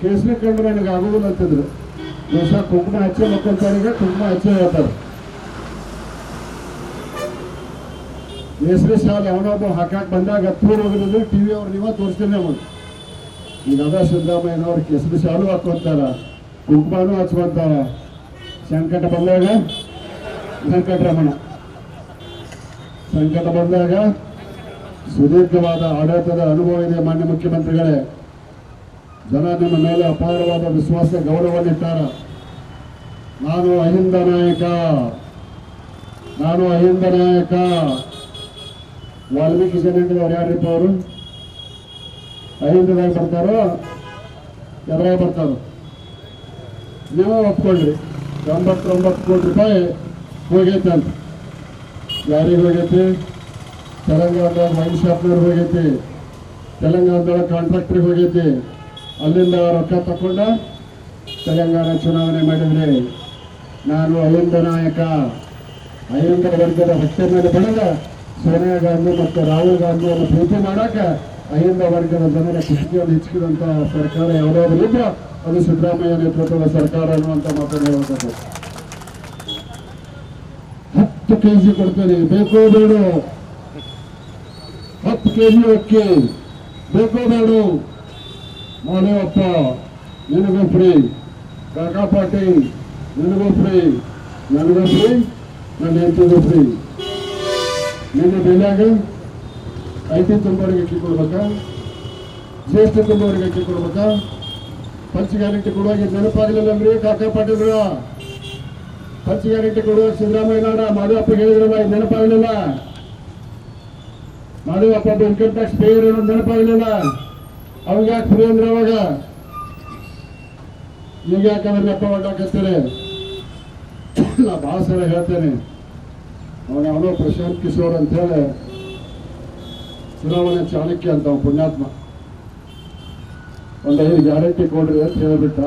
ಕೇಸರಿ ಕಂಡ್ರೆ ನನಗೆ ಆಗೋದಿಲ್ಲ ಅಂತಿದ್ರು. ದಿವಸ ಕುಂಕುಮ ಹಚ್ಚಿ ಮಕ್ಕಳಿಗೆ ಕುಂಕುಮ ಹಚ್ಚಿ ಹೇಳ್ತಾರೆ. ಕೇಸರಿ ಸಾಲ ಅವನೊಬ್ಬ ಹಾಕಾಕ್ ಬಂದಾಗ ತೂರ್ ಟಿ ಟಿವಿ ಅವ್ರು, ನೀವ ತೋರಿಸ್ತೀನಿ ನಮಗೆ. ಈಗ ಅದ ಸಿದ್ದರಾಮಯ್ಯನವ್ರು ಕೇಸರಿ ಸಾಲು ಹಾಕೊಂತಾರ ಕುಂಕುಮನೂ ಹಚ್ಕೊಂತಾರ ಸಂಕಟ ಬಂದಾಗ ವೆಂಕಟರಮಣ. ಸಂಕಟ ಬಂದಾಗ ಸುದೀರ್ಘವಾದ ಆಡಳಿತದ ಅನುಭವ ಇದೆ ಮಾನ್ಯ ಮುಖ್ಯಮಂತ್ರಿಗಳೇ. ಜನ ನಿಮ್ಮ ಮೇಲೆ ಅಪಾರವಾದ ವಿಶ್ವಾಸ, ಗೌರವನ್ನಿಟ್ಟಾರ. ನಾನು ಅಹಿಂದ ನಾಯಕ. ನಾನು ಅಹಿಂದ ನಾಯಕ. ವಾಲ್ಮೀಕಿ ಜನಾಂಗದವ್ರು ಯಾರಿಪ್ಪ ಅವರು? ಅಹಿಂದದಾಗ ಬರ್ತಾರೋ? ಎದ್ರಾಗ ಬರ್ತಾರೋ? ನೀವು ಒಪ್ಪಿಕೊಳ್ಳಿ ಎಂಬತ್ತೊಂಬತ್ತು ಕೋಟಿ ರೂಪಾಯಿ ಹೋಗೈತೆ ಅಂತ. ಯಾರಿಗೆ ಹೋಗೈತಿ? ತೆಲಂಗಾಣದ ವೈನ್ ಶಾಪ್ನವ್ರಿಗೆ ಹೋಗೈತಿ. ತೆಲಂಗಾಣದೊಳಗೆ ಕಾಂಟ್ರಾಕ್ಟ್ರಿಗೆ ಹೋಗೈತಿ. ಅಲ್ಲಿಂದ ರೊಕ್ಕ ತಕೊಂಡ ತೆಲಂಗಾಣ ಚುನಾವಣೆ ಮಾಡಿದ್ರಿ ನಾನು ಅಹಿಂದ ನಾಯಕ. ಅಹಿಂದ ವರ್ಗದ ಹತ್ಯೆ ಮೇಲೆ ಬೆಳೆದ ಸೋನಿಯಾ ಗಾಂಧಿ ಮತ್ತು ರಾಹುಲ್ ಗಾಂಧಿಯನ್ನು ಪ್ರೀತಿ ಮಾಡೋಕೆ ಅಹಿಂದ ವರ್ಗದ ಜನರ ಖುಷಿಯನ್ನು ಹೆಚ್ಚಿದಂಥ ಸರ್ಕಾರ ಯಾವುದಾದ್ರೂ ಇದ್ರೆ ಅದು ಸಿದ್ದರಾಮಯ್ಯ ನೇತೃತ್ವದ ಸರ್ಕಾರ ಅನ್ನುವಂಥ ಮಾತನ್ನು ಹೇಳಬೇಕು ಹತ್ತು ಕೆ ಜಿ ಕೊಡ್ತೇನೆ. ಬೇಕೋ ಬೇಡ. ಹತ್ತು ಕೆ ಜಿ ಅಕ್ಕಿ ಬೇಕೋ ಬೇಡ. ಮಾದೇವಪ್ಪ, ನಿನಗೂ ಫ್ರೀ. ಕಾಕಾ ಪಾಟೀಲ್, ನಿನಗೂ ಫ್ರೀ. ನನಗೂ ಫ್ರೀ. ನನ್ನ ಹೆಂಡತಿಗೂ ಫ್ರೀ. ನಿನ್ನ ಬೆಲೆಯಾಗ ಐ ಟಿ ತುಂಬೋರಿಗೆ ಅಕ್ಕಿ ಕೊಡ್ಬೇಕಾ? ಜ್ಯೇಷ್ಠ ತುಂಬೋರಿಗೆ ಅಕ್ಕಿ ಕೊಡ್ಬೇಕಾ? ಪಂಚ ಗ್ಯಾರಂಟಿ ಕೊಡುವಾಗ ನೆನಪಾಗಲಿಲ್ಲಂದ್ರಿ ಕಾಕಾ ಪಾಟೀಲ್ರ. ಪಂಚ ಗ್ಯಾರಂಟಿ ಕೊಡುವಾಗ ಸಿದ್ದರಾಮಯ್ಯನವರ ಮಾದೇವಪ್ಪ ಹೇಳಿದ್ರಲ್ಲ ಇದು ನೆನಪಾಗಲಿಲ್ಲ. ಮಾದೇವಪ್ಪ ಒಬ್ಬ ಇನ್ಕಮ್ ಟ್ಯಾಕ್ಸ್ ಪೇಯರ್ ಇರೋ ನೆನಪಾಗಲಿಲ್ಲ. ಅವಾಗ ಯಾಕೆ ಫ್ರೀ ಅಂದ್ರೆ ಅವಾಗ? ಈಗ ಯಾಕೆ ಅಪ್ಪ ಒಡ್ಡಾಕತ್ತೀರಿ ನಾ ಭಾಳ ಸಲ ಹೇಳ್ತೇನೆ. ಅವನ ಅವನು ಪ್ರಶಾಂತ್ ಕಿಶೋರ್ ಅಂತ ಹೇಳಿ ಚುನಾವಣೆ ಚಾಣಕ್ಯ ಅಂತ ಪುಣ್ಯಾತ್ಮ. ಒಂದು ಐದು ಗ್ಯಾರಂಟಿ ಕೊಡ್ರಿ ಅಂತ ಹೇಳಿಬಿಟ್ಟ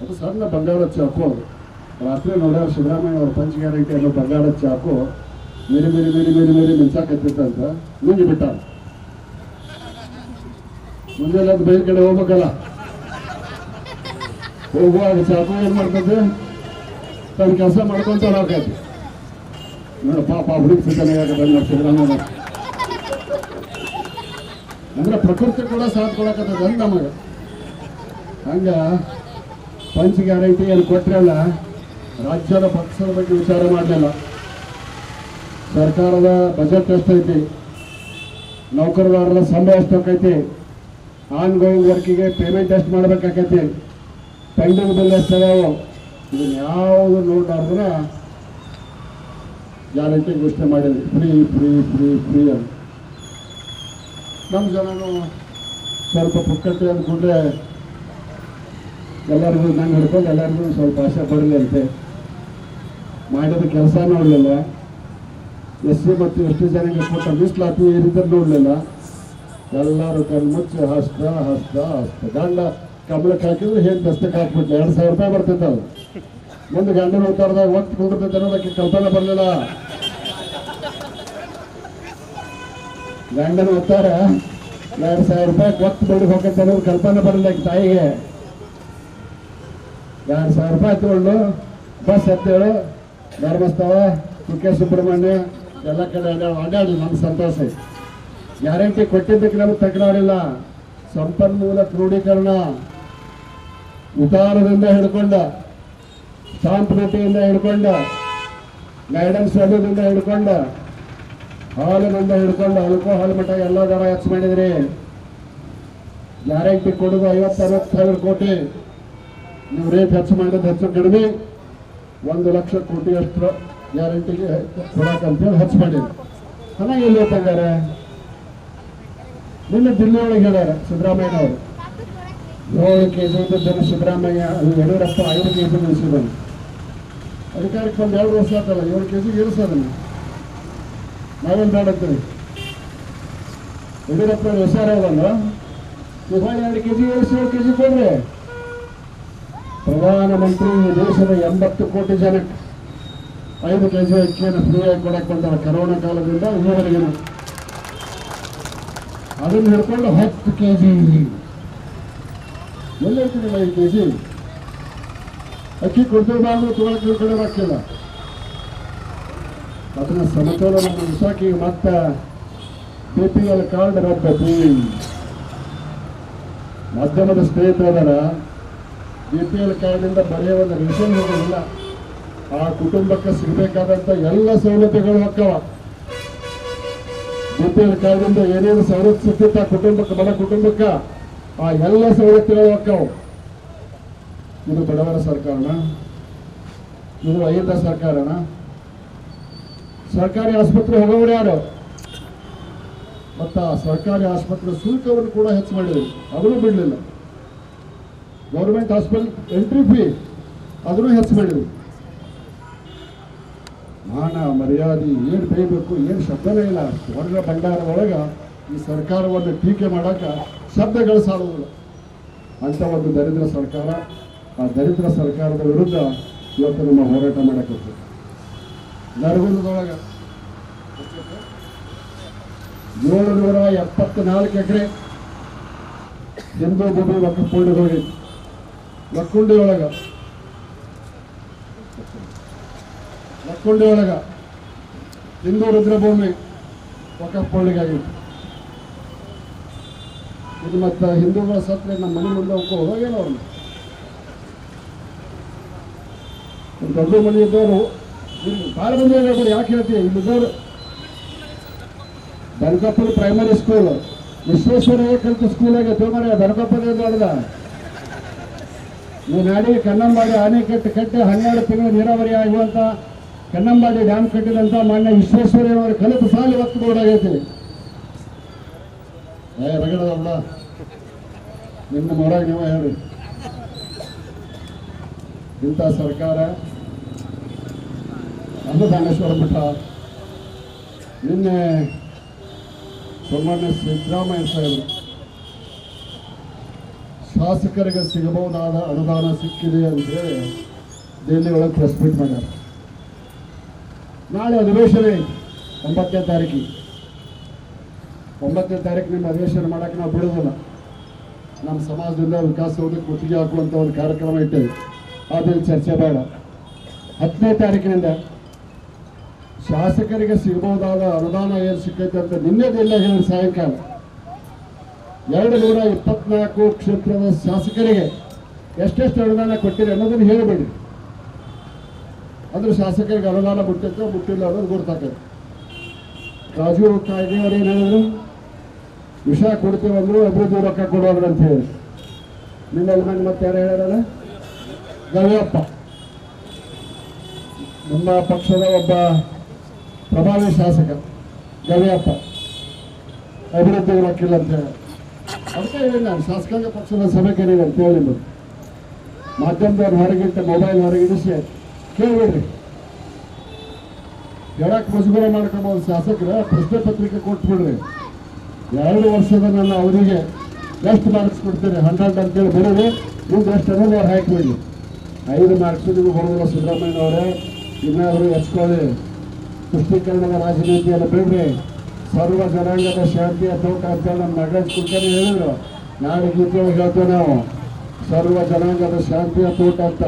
ಅದು ಸಣ್ಣ ಬಂಗಾರದ ಚಾಕು ರಾತ್ರಿ ನೋಡ್ಯಾರ ಸಿದ್ದರಾಮಯ್ಯ ಅವ್ರ ಪಂಚ ಗ್ಯಾರಂಟಿ ಅನ್ನೋ ಬಂಗಾರದ ಚಾಕು. ಮೇರಿ ಮೇರಿ ಮೇರಿ ಮೇರಿ ಮೇರಿ ಮಿಂಚಾಕತ್ತಿತ್ತಂತ ನುಂಗಿ ಬಿಟ್ಟ ಅದು ಬೇರೆ ಕಡೆ ಹೋಗ್ಬೇಕಲ್ಲ. ಹೋಗುವಾಗ ಚಾಕು ಏನ್ ಮಾಡ್ತದೆ? ತನ್ನ ಕೆಲಸ ಮಾಡ್ಕೊಂತ ನೋಡಪ್ಪ ಪಾಪ ಹುಡುಗ ಬಂದ ಸಿದ್ದರಾಮಯ್ಯ ಅಂದ್ರೆ ಪ್ರಕೃತಿ ಕೂಡ ಸಾಥ್ ಕೊಡಕತ್ತದ ನಮಗೆ. ಹಂಗ ಪಂಚ ಗ್ಯಾರಂಟಿ ಏನು ಕೊಟ್ರಲ್ಲ ರಾಜ್ಯದ ಪಕ್ಷದ ಬಗ್ಗೆ ವಿಚಾರ ಮಾಡಲಿಲ್ಲ. ಸರ್ಕಾರದ ಬಜೆಟ್ ಎಷ್ಟೈತಿ, ನೌಕರದಾರರ ಸಂಬಳ ಎಷ್ಟಾಕೈತಿ ಆನ್ ಗೋಯಿಂಗ್ ವರ್ಕಿಗೆ ಪೇಮೆಂಟ್ ಎಷ್ಟು ಮಾಡಬೇಕಾಕೈತಿ ಪೆಂಡಿಂಗ್ ಬಿಲ್ ಎಷ್ಟಾವು ಇದನ್ನ ಯಾವುದು ನೋಡಾರ್ದ್ರ ಗ್ಯಾರಂಟಿ ಘೋಷಣೆ ಮಾಡಿದ್ವಿ. ಫ್ರೀ ಫ್ರೀ ಫ್ರೀ ಫ್ರೀ ಅಂತ. ನಮ್ಮ ಜನನು ಸ್ವಲ್ಪ ಪುಕ್ಕಟ್ಟೆ ಅಂದ್ಕೊಂಡ್ರೆ ಎಲ್ಲರಿಗೂ ನಾನು ಹಿಡ್ಕೊಂಡು ಎಲ್ಲರಿಗೂ ಸ್ವಲ್ಪ ಆಸೆ ಪಡಲಿ ಅಂತೆ ಮಾಡಿದ ಕೆಲಸ ನೋಡಲಿಲ್ಲ. ಎಸ್ ಸಿ ಮತ್ತು ಎಷ್ಟು ಜನಕ್ಕೆ ಕೊಟ್ಟ ಮೀಸಲಾತಿ ಈ ರೀತಿ ನೋಡಲಿಲ್ಲ. ಎಲ್ಲರೂ ಕಣ್ಣು ಮುಚ್ಚಿ ಹಸ್ತ ಹಸ್ತ ಹಸ್ತ. ಗಂಡ ಕಮಲಕ್ಕೆ ಹಾಕಿದ್ರು ಹೇಗೆ ದಸ್ತಕ್ಕೆ ಹಾಕ್ಬಿಟ್ಟು ಎರಡು ಸಾವಿರ ರೂಪಾಯಿ ಅದು. ಮುಂದೆ ಗಂಡನ ಉತ್ತಾರದಾಗ ಒತ್ತು ಕುಂಡಿರ್ತೈತೆ ಅನ್ನೋದಕ್ಕೆ ಕಲ್ಪನೆ ಬರಲಿಲ್ಲ. ಗಂಡನ ಉತ್ತರ. ಎರಡು ಸಾವಿರ ರೂಪಾಯಿ ಕೊಟ್ಟು ಬಿಡಿ ಹೋಗತ್ತೆ ಅನ್ನೋದು ಕಲ್ಪನೆ ಬರಲ್ಲ ತಾಯಿಗೆ. ಎರಡು ಸಾವಿರ ರೂಪಾಯಿ ತಗೊಂಡು ಬಸ್ ಹತ್ತೇಳು ಧರ್ಮಸ್ಥಳ ಕುಕ್ಕೆ ಸುಬ್ರಹ್ಮಣ್ಯ, ಎಲ್ಲ ಕಡೆ ಅಡ್ಡಾಡಿ ನಮ್ಮ ಸಂತೋಷ. ಗ್ಯಾರಂಟಿ ಕೊಟ್ಟಿದ್ದಕ್ಕೆ ನಮ್ಗೆ ತಕರಾರಿಲ್ಲ. ಸಂಪನ್ಮೂಲ ಕ್ರೋಢೀಕರಣ ಉದಾರದಿಂದ ಹಿಡ್ಕೊಂಡ ಶಾಂತಿಯಿಂದ ಹಿಡ್ಕೊಂಡ ಗೈಡೆನ್ಸ್ ವ್ಯಾಲ್ಯೂದಿಂದ ಹಿಡ್ಕೊಂಡ. ಹಾಲಿನಿಂದ ಹಿಡ್ಕೊಂಡು ಆಲ್ಕೋಹಾಲ್ ಮಟ್ಟ ಎಲ್ಲ ದರ ಹೆಚ್ಚು ಮಾಡಿದ್ರಿ. ಗ್ಯಾರಂಟಿ ಕೊಡುದು ಐವತ್ತು ಅರವತ್ತು ಸಾವಿರ ಕೋಟಿ. ನೀವು ರೇಟ್ ಹೆಚ್ಚು ಮಾಡೋದು ಹೆಚ್ಚು ಕಡಿಮೆ. ಒಂದು ಲಕ್ಷ ಕೋಟಿ ಅಷ್ಟು ಗ್ಯಾರಂಟಿಗೆ ಕೊಡಕ್ಕಂತೇಳಿ ಹೆಚ್ಚು ಮಾಡಿದ್ರು. ಹಣ ಎಲ್ಲಿ ತಂಗಾರೆ ನಿನ್ನೆ ದಿಲ್ಲಿ ಒಳಗೆ ಹೇಳ್ಯಾರ ಸಿದ್ದರಾಮಯ್ಯನವರು. ಏಳು ಕೆ ಜಿ ಇದ್ದದ್ದನ್ನು ಸಿದ್ದರಾಮಯ್ಯ ಯಡಿಯೂರಪ್ಪ ಐದು ಕೆ ಜಿ ನಿಲ್ಲಿಸಿದನು ಅಧಿಕಾರಕ್ಕೆ ಒಂದು ಎರಡು ವರ್ಷ ಆತಲ್ಲ, ಏಳು ಕೆ ಜಿ ಇಳಿಸೋದನ್ನು? ನಾವೇನು ಬೇಡತ್ತೀವಿ ಯಡಿಯೂರಪ್ಪ ಹುಷಾರಾಗಲ್ಲ ಇವಾಗ ಎರಡು ಕೆ ಜಿ ಏಳು ಕೆ ಜಿ ಕೊಡ್ರಿ ಪ್ರಧಾನಮಂತ್ರಿ ದೇಶದ ಎಂಬತ್ತು ಕೋಟಿ ಜನಕ್ಕೆ ಐದು ಕೆ ಜಿ ಅಕ್ಕಿಯನ್ನು ಫ್ರೀಯಾಗಿ ಕೊಡಕ್ಕೆ ಬಂದಾರ ಕರೋನಾ ಕಾಲದಿಂದ ಇಲ್ಲಿವರೆಗಿನ ಅದನ್ನು ಹಿಡ್ಕೊಂಡು ಹತ್ತು ಕೆ ಜಿ ಎಲ್ಲಿ ಐದು ಕೆ ಜಿ ಅಕ್ಕಿ ಕೊಡ್ತೀವಿ ತೊಗೊಳಕ್ಕೆ ಇವ್ರ ಕಡೆ ಹಾಕಿಲ್ಲ ಅದನ್ನ ಸಮತೋಲನ ಮುಗಿಸಾಕಿ ಮತ್ತೆ ಬಿ ಪಿ ಎಲ್ ಕಾರ್ಡ್ ರದ್ದತಿ ಮಾಧ್ಯಮದ ಸ್ನೇಹಿತರದಾರ ಬಿ ಪಿ ಎಲ್ ಕಾರ್ಡಿಂದ ಬರೆಯ ಒಂದು ರೇಷನ್ ಹೋಗೋದಿಲ್ಲ ಆ ಕುಟುಂಬಕ್ಕೆ ಸಿಗಬೇಕಾದಂಥ ಎಲ್ಲ ಸವಲತ್ತುಗಳು ಹೋಕ್ಕವ ಬಿ ಪಿ ಎಲ್ ಕಾರ್ಡಿಂದ ಏನೇನು ಸವಲತ್ತು ಸಿಗ್ತಿತ್ತ ಕುಟುಂಬಕ್ಕೆ ಬಡ ಕುಟುಂಬಕ್ಕೆ? ಆ ಎಲ್ಲ ಸವಲತ್ತುಗಳು ಹೋಕ್ಕವು ಇದು ಬಡವರ ಸರ್ಕಾರನ? ಇದು ಅಹಿಂದ ಸರ್ಕಾರನ? ಸರ್ಕಾರಿ ಆಸ್ಪತ್ರೆ ಹೋಗೋರು ಯಾರು? ಮತ್ತ ಸರ್ಕಾರಿ ಆಸ್ಪತ್ರೆ ಶುಲ್ಕವನ್ನು ಕೂಡ ಹೆಚ್ಚು ಮಾಡಿದ್ರು. ಅದನ್ನು ಬಿಡಲಿಲ್ಲ. ಗೌರ್ಮೆಂಟ್ ಹಾಸ್ಪಿಟಲ್ ಎಂಟ್ರಿ ಫೀ ಅದನ್ನು ಹೆಚ್ಚು ಮಾಡಿದ್ರು. ಮಾನ, ಮರ್ಯಾದೆ, ಏನು ಬೇಯಬೇಕು, ಏನು ಶಬ್ದನೇ ಇಲ್ಲ. ವರ್ಗ ಭಂಡಾರ ಒಳಗ ಈ ಸರ್ಕಾರವನ್ನು ಟೀಕೆ ಮಾಡೋಕೆ ಶಬ್ದಗಳು ಸಾಲುವುದಿಲ್ಲ. ಅಂಥ ಒಂದು ದರಿದ್ರ ಸರ್ಕಾರ, ಆ ದರಿದ್ರ ಸರ್ಕಾರದ ವಿರುದ್ಧ ಇವತ್ತು ನಮ್ಮ ಹೋರಾಟ ಮಾಡಕ್ಕೆ ನರಗುಂದದೊಳಗೆ. ಏಳುನೂರ ಎಪ್ಪತ್ನಾಲ್ಕು ಎಕರೆ ಹಿಂದೂ ಭೂಮಿ ಒಳಗ ಲಕ್ಕುಂಡಿ ಒಳಗ ಹಿಂದೂ ರುದ್ರಭೂಮಿ ಒಕ್ಕಪೂರ್ಣಿಗಾಗಿತ್ತು ಇದು ಮತ್ತು ಹಿಂದೂಗಳ ಸತ್ರೆ ನಮ್ಮ ಮನೆ ಮುಂದೆ ಹೋಗ್ಕೊ ಹೋಗೇನೋ ಅವ್ರು. ಒಂದು ದೊಡ್ಡ ಮನೆ ಹೇಳ್ಬಿಡಿ ಯಾಕೆ ಹೇಳ್ತೀವಿ ಇಲ್ಲಿದ್ದವರು ದನಕಪ್ಪನ ಪ್ರೈಮರಿ ಸ್ಕೂಲ್ ವಿಶ್ವೇಶ್ವರಯ್ಯ ಕಲಿತ ಸ್ಕೂಲಾಗೆ ತಿಳ್ಮರ ಬನಕಪ್ಪದೇ ದೊಡ್ಡದ ಈ ನಾಡಿ ಕನ್ನಂಬಾಡಿ ಆಣೆಕಟ್ಟು ಕಟ್ಟಿ ಹನ್ನೆರಡು ತಿಂಗಳು ನೀರಾವರಿ ಆಗುವಂತ ಕನ್ನಂಬಾಡಿ ಡ್ಯಾಮ್ ಕಟ್ಟಿದಂತ ಮಾನ್ಯ ವಿಶ್ವೇಶ್ವರಯ್ಯನವರ ಕಲಿತ ಸಾಲ ಇವತ್ತು ಬೋರ್ಡಾಗೈತಿ ಏ ರಗಡದಲ್ಲ ನಿಮ್ಮ ಮೊರಾಗ ನೀವು ಹೇಳಿ. ಇಂಥ ಸರ್ಕಾರ ಅನ್ನದಾನೇಶ್ವರ ಮಠ. ನಿನ್ನೆ ಸನ್ಮಾನ್ಯ ಸಿದ್ದರಾಮಯ್ಯ ಸಾಹೇಬರು ಶಾಸಕರಿಗೆ ಸಿಗಬಹುದಾದ ಅನುದಾನ ಸಿಕ್ಕಿದೆ ಅಂತ ಹೇಳಿ ದೆಹಲಿ ಒಳಗೆ ಪ್ರೆಸ್ ಮೀಟ್ ಮಾಡ್ಯಾರ. ನಾಳೆ ಅಧಿವೇಶನ ಒಂಬತ್ತನೇ ತಾರೀಕಿಗೆ. ಒಂಬತ್ತನೇ ತಾರೀಕು ನಿಮ್ಮ ಅಧಿವೇಶನ ಮಾಡಕ್ಕೆ ನಾವು ಬಿಡೋದಿಲ್ಲ. ನಮ್ಮ ಸಮಾಜದಿಂದ ವಿಕಾಸವನ್ನು ಗುತ್ತಿಗೆ ಹಾಕುವಂಥ ಒಂದು ಕಾರ್ಯಕ್ರಮ ಇಟ್ಟೇವೆ ಅದ್ರ ಚರ್ಚೆ ಬೇಡ. ಹತ್ತನೇ ತಾರೀಕಿನಿಂದ ಶಾಸಕರಿಗೆ ಸಿಗಬಹುದಾದ ಅನುದಾನ ಏನು ಸಿಕ್ಕೈತೆ ಅಂತ ನಿನ್ನೆ ದಿಲ್ಲ ಹೇಳಿ ಸಾಯಂಕಾಲ, ಎರಡು ನೂರ ಇಪ್ಪತ್ನಾಲ್ಕು ಕ್ಷೇತ್ರದ ಶಾಸಕರಿಗೆ ಎಷ್ಟೆಷ್ಟು ಅನುದಾನ ಕೊಟ್ಟಿರಿ ಅನ್ನೋದನ್ನು ಹೇಳಬೇಡಿ. ಅಂದ್ರೆ ಶಾಸಕರಿಗೆ ಅನುದಾನ ಬಿಟ್ಟಿರ್ತೋ ಮುಟ್ಟಿಲ್ಲ ಅನ್ನೋದು ಗೊತ್ತಾಗ್ತದೆ ರಾಜೀವ್ ಕಾಯ್ದೆ ಅವ್ರು ಏನು ಹೇಳಿದ್ರು? ವಿಷ ಕೊಡ್ತೇವೆ ಅಂದ್ರು ಅಭಿವೃದ್ಧಿ ರೊಕ್ಕ ಕೊಡೋದ್ರು ಅಂತ ಹೇಳಿ. ನಿನ್ನೆಲ್ಲ ಮಂದಿ ಮತ್ತೆ ಯಾರು ಹೇಳ್ಯಾರಲ್ಲ ಗವಿಯಪ್ಪ ನಮ್ಮ ಪಕ್ಷದ ಒಬ್ಬ ಪ್ರಭಾವಿ ಶಾಸಕ ಗವಿಯಪ್ಪ ಅಭಿವೃದ್ಧಿ ರೊಕ್ಕಿಲ್ಲ ಅಂತ ಹೇಳಿ. ಅದಕ್ಕೆ ಹೇಳಿ ನಾನು ಶಾಸಕಾಂಗ ಪಕ್ಷದ ಸಭೆ ಕರೀರಿ ಅಂತ ಹೇಳಿ ನಿಮ್ಮದು ಮಾಧ್ಯಮದವ್ರು ಹೊರಗಿಟ್ಟು ಮೊಬೈಲ್ ಹೊರಗಿಡಿಸಿ ಕೇಳಿಬಿಡ್ರಿ ಹೇಳಕ್ಕೆ ಮುಜುಗರ ಮಾಡ್ಕೊಬೋದು ಶಾಸಕರ, ಪ್ರಶ್ನೆ ಪತ್ರಿಕೆ ಕೊಟ್ಬಿಡ್ರಿ. ಎರಡು ವರ್ಷದ ನನ್ನ ಅವರಿಗೆ ಎಷ್ಟು ಮಾರ್ಕ್ಸ್ ಕೊಡ್ತೀರಿ ಹಂಡ್ರೆಡ್ ಅಂತೇಳಿ ಬರೋದು ನಿಮ್ಗೆ ಎಷ್ಟು ಅನ್ನೋದು ಅವ್ರು ಹಾಕಿಬಿಡಿ ಐದು ಮಾರ್ಕ್ಸ್ ನಿಮಗೆ ಬರೋದಿಲ್ಲ ಸಿದ್ದರಾಮಯ್ಯನವರೇ. ಇನ್ನಾದರೂ ಹೆಚ್ಕೊಳ್ಳಿ ಪುಷ್ಟೀಕರಣದ ರಾಜನೀತಿಯನ್ನು ಬಿಡ್ರಿ ಸರ್ವ ಜನಾಂಗದ ಶಾಂತಿಯ ತೋಟ ಅಂತ ನಮ್ಮ ನಗರಾಜ್ ಕುಲಕರ್ಣಿ ಹೇಳಿದ್ರು. ನಾಳೆ ಗೀತೆಯಲ್ಲಿ ಹೇಳ್ತೇವೆ ನಾವು. ಸರ್ವ ಜನಾಂಗದ ಶಾಂತಿಯ ತೋಟ ಅಂತ.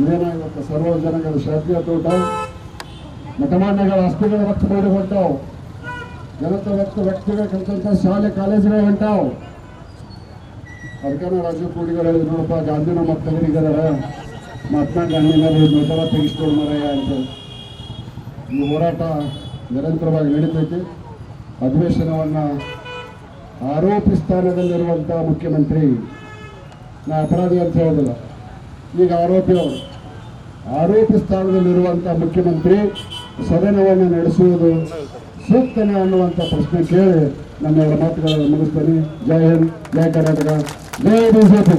ಇವತ್ತು ಸರ್ವ ಜನಾಂಗದ ಶಾಂತಿಯ ತೋಟ? ಮಠಮಾನ್ಯಗಳ ಆಸ್ತಿಗಳ ರಕ್ತ ಮಾಡಿ ಹೊಂಟಾವು. ಜನತ ವ್ಯಕ್ತ ವ್ಯಕ್ತಿಗಳ ಕಲಿತಂತ ಶಾಲೆ, ಕಾಲೇಜುಗಳು ಹೊಂಟಾವು. ಅದಕ್ಕೆ ರಾಜೀವ್ ಕೂಡಿಗಳು ಹೇಳಿದ್ರು, ನೋಡಪ್ಪ ಗಾಂಧಿನ ಮಕ್ಕಳಿಗೆ ಮಹಾತ್ಮ ಗಾಂಧಿನಲ್ಲಿ ಮೊದಲ ತೆಗಿಸ್ಕೊಂಡು ಮರಯ್ಯ ಅಂತ. ಈ ಹೋರಾಟ ನಿರಂತರವಾಗಿ ನಡೀತೈತಿ. ಅಧಿವೇಶನವನ್ನು ಆರೋಪಿ ಸ್ಥಾನದಲ್ಲಿರುವಂಥ ಮುಖ್ಯಮಂತ್ರಿ, ನಾ ಅಪರಾಧಿ ಅಂತ ಹೇಳೋದಿಲ್ಲ. ಈಗ ಆರೋಪಿ ಅವರು, ಆರೋಪಿ ಸ್ಥಾನದಲ್ಲಿರುವಂಥ ಮುಖ್ಯಮಂತ್ರಿ ಸದನವನ್ನು ನಡೆಸುವುದು ಸೂಕ್ತನೇ ಅನ್ನುವಂಥ ಪ್ರಶ್ನೆ ಕೇಳಿ ನನ್ನ ಮಾತುಗಳನ್ನು ಮುಗಿಸ್ತೇನೆ. ಜೈ ಹಿಂದ್, ಜೈ ಕರ್ನಾಟಕ, ಜೈ ಬಿಜೆಪಿ.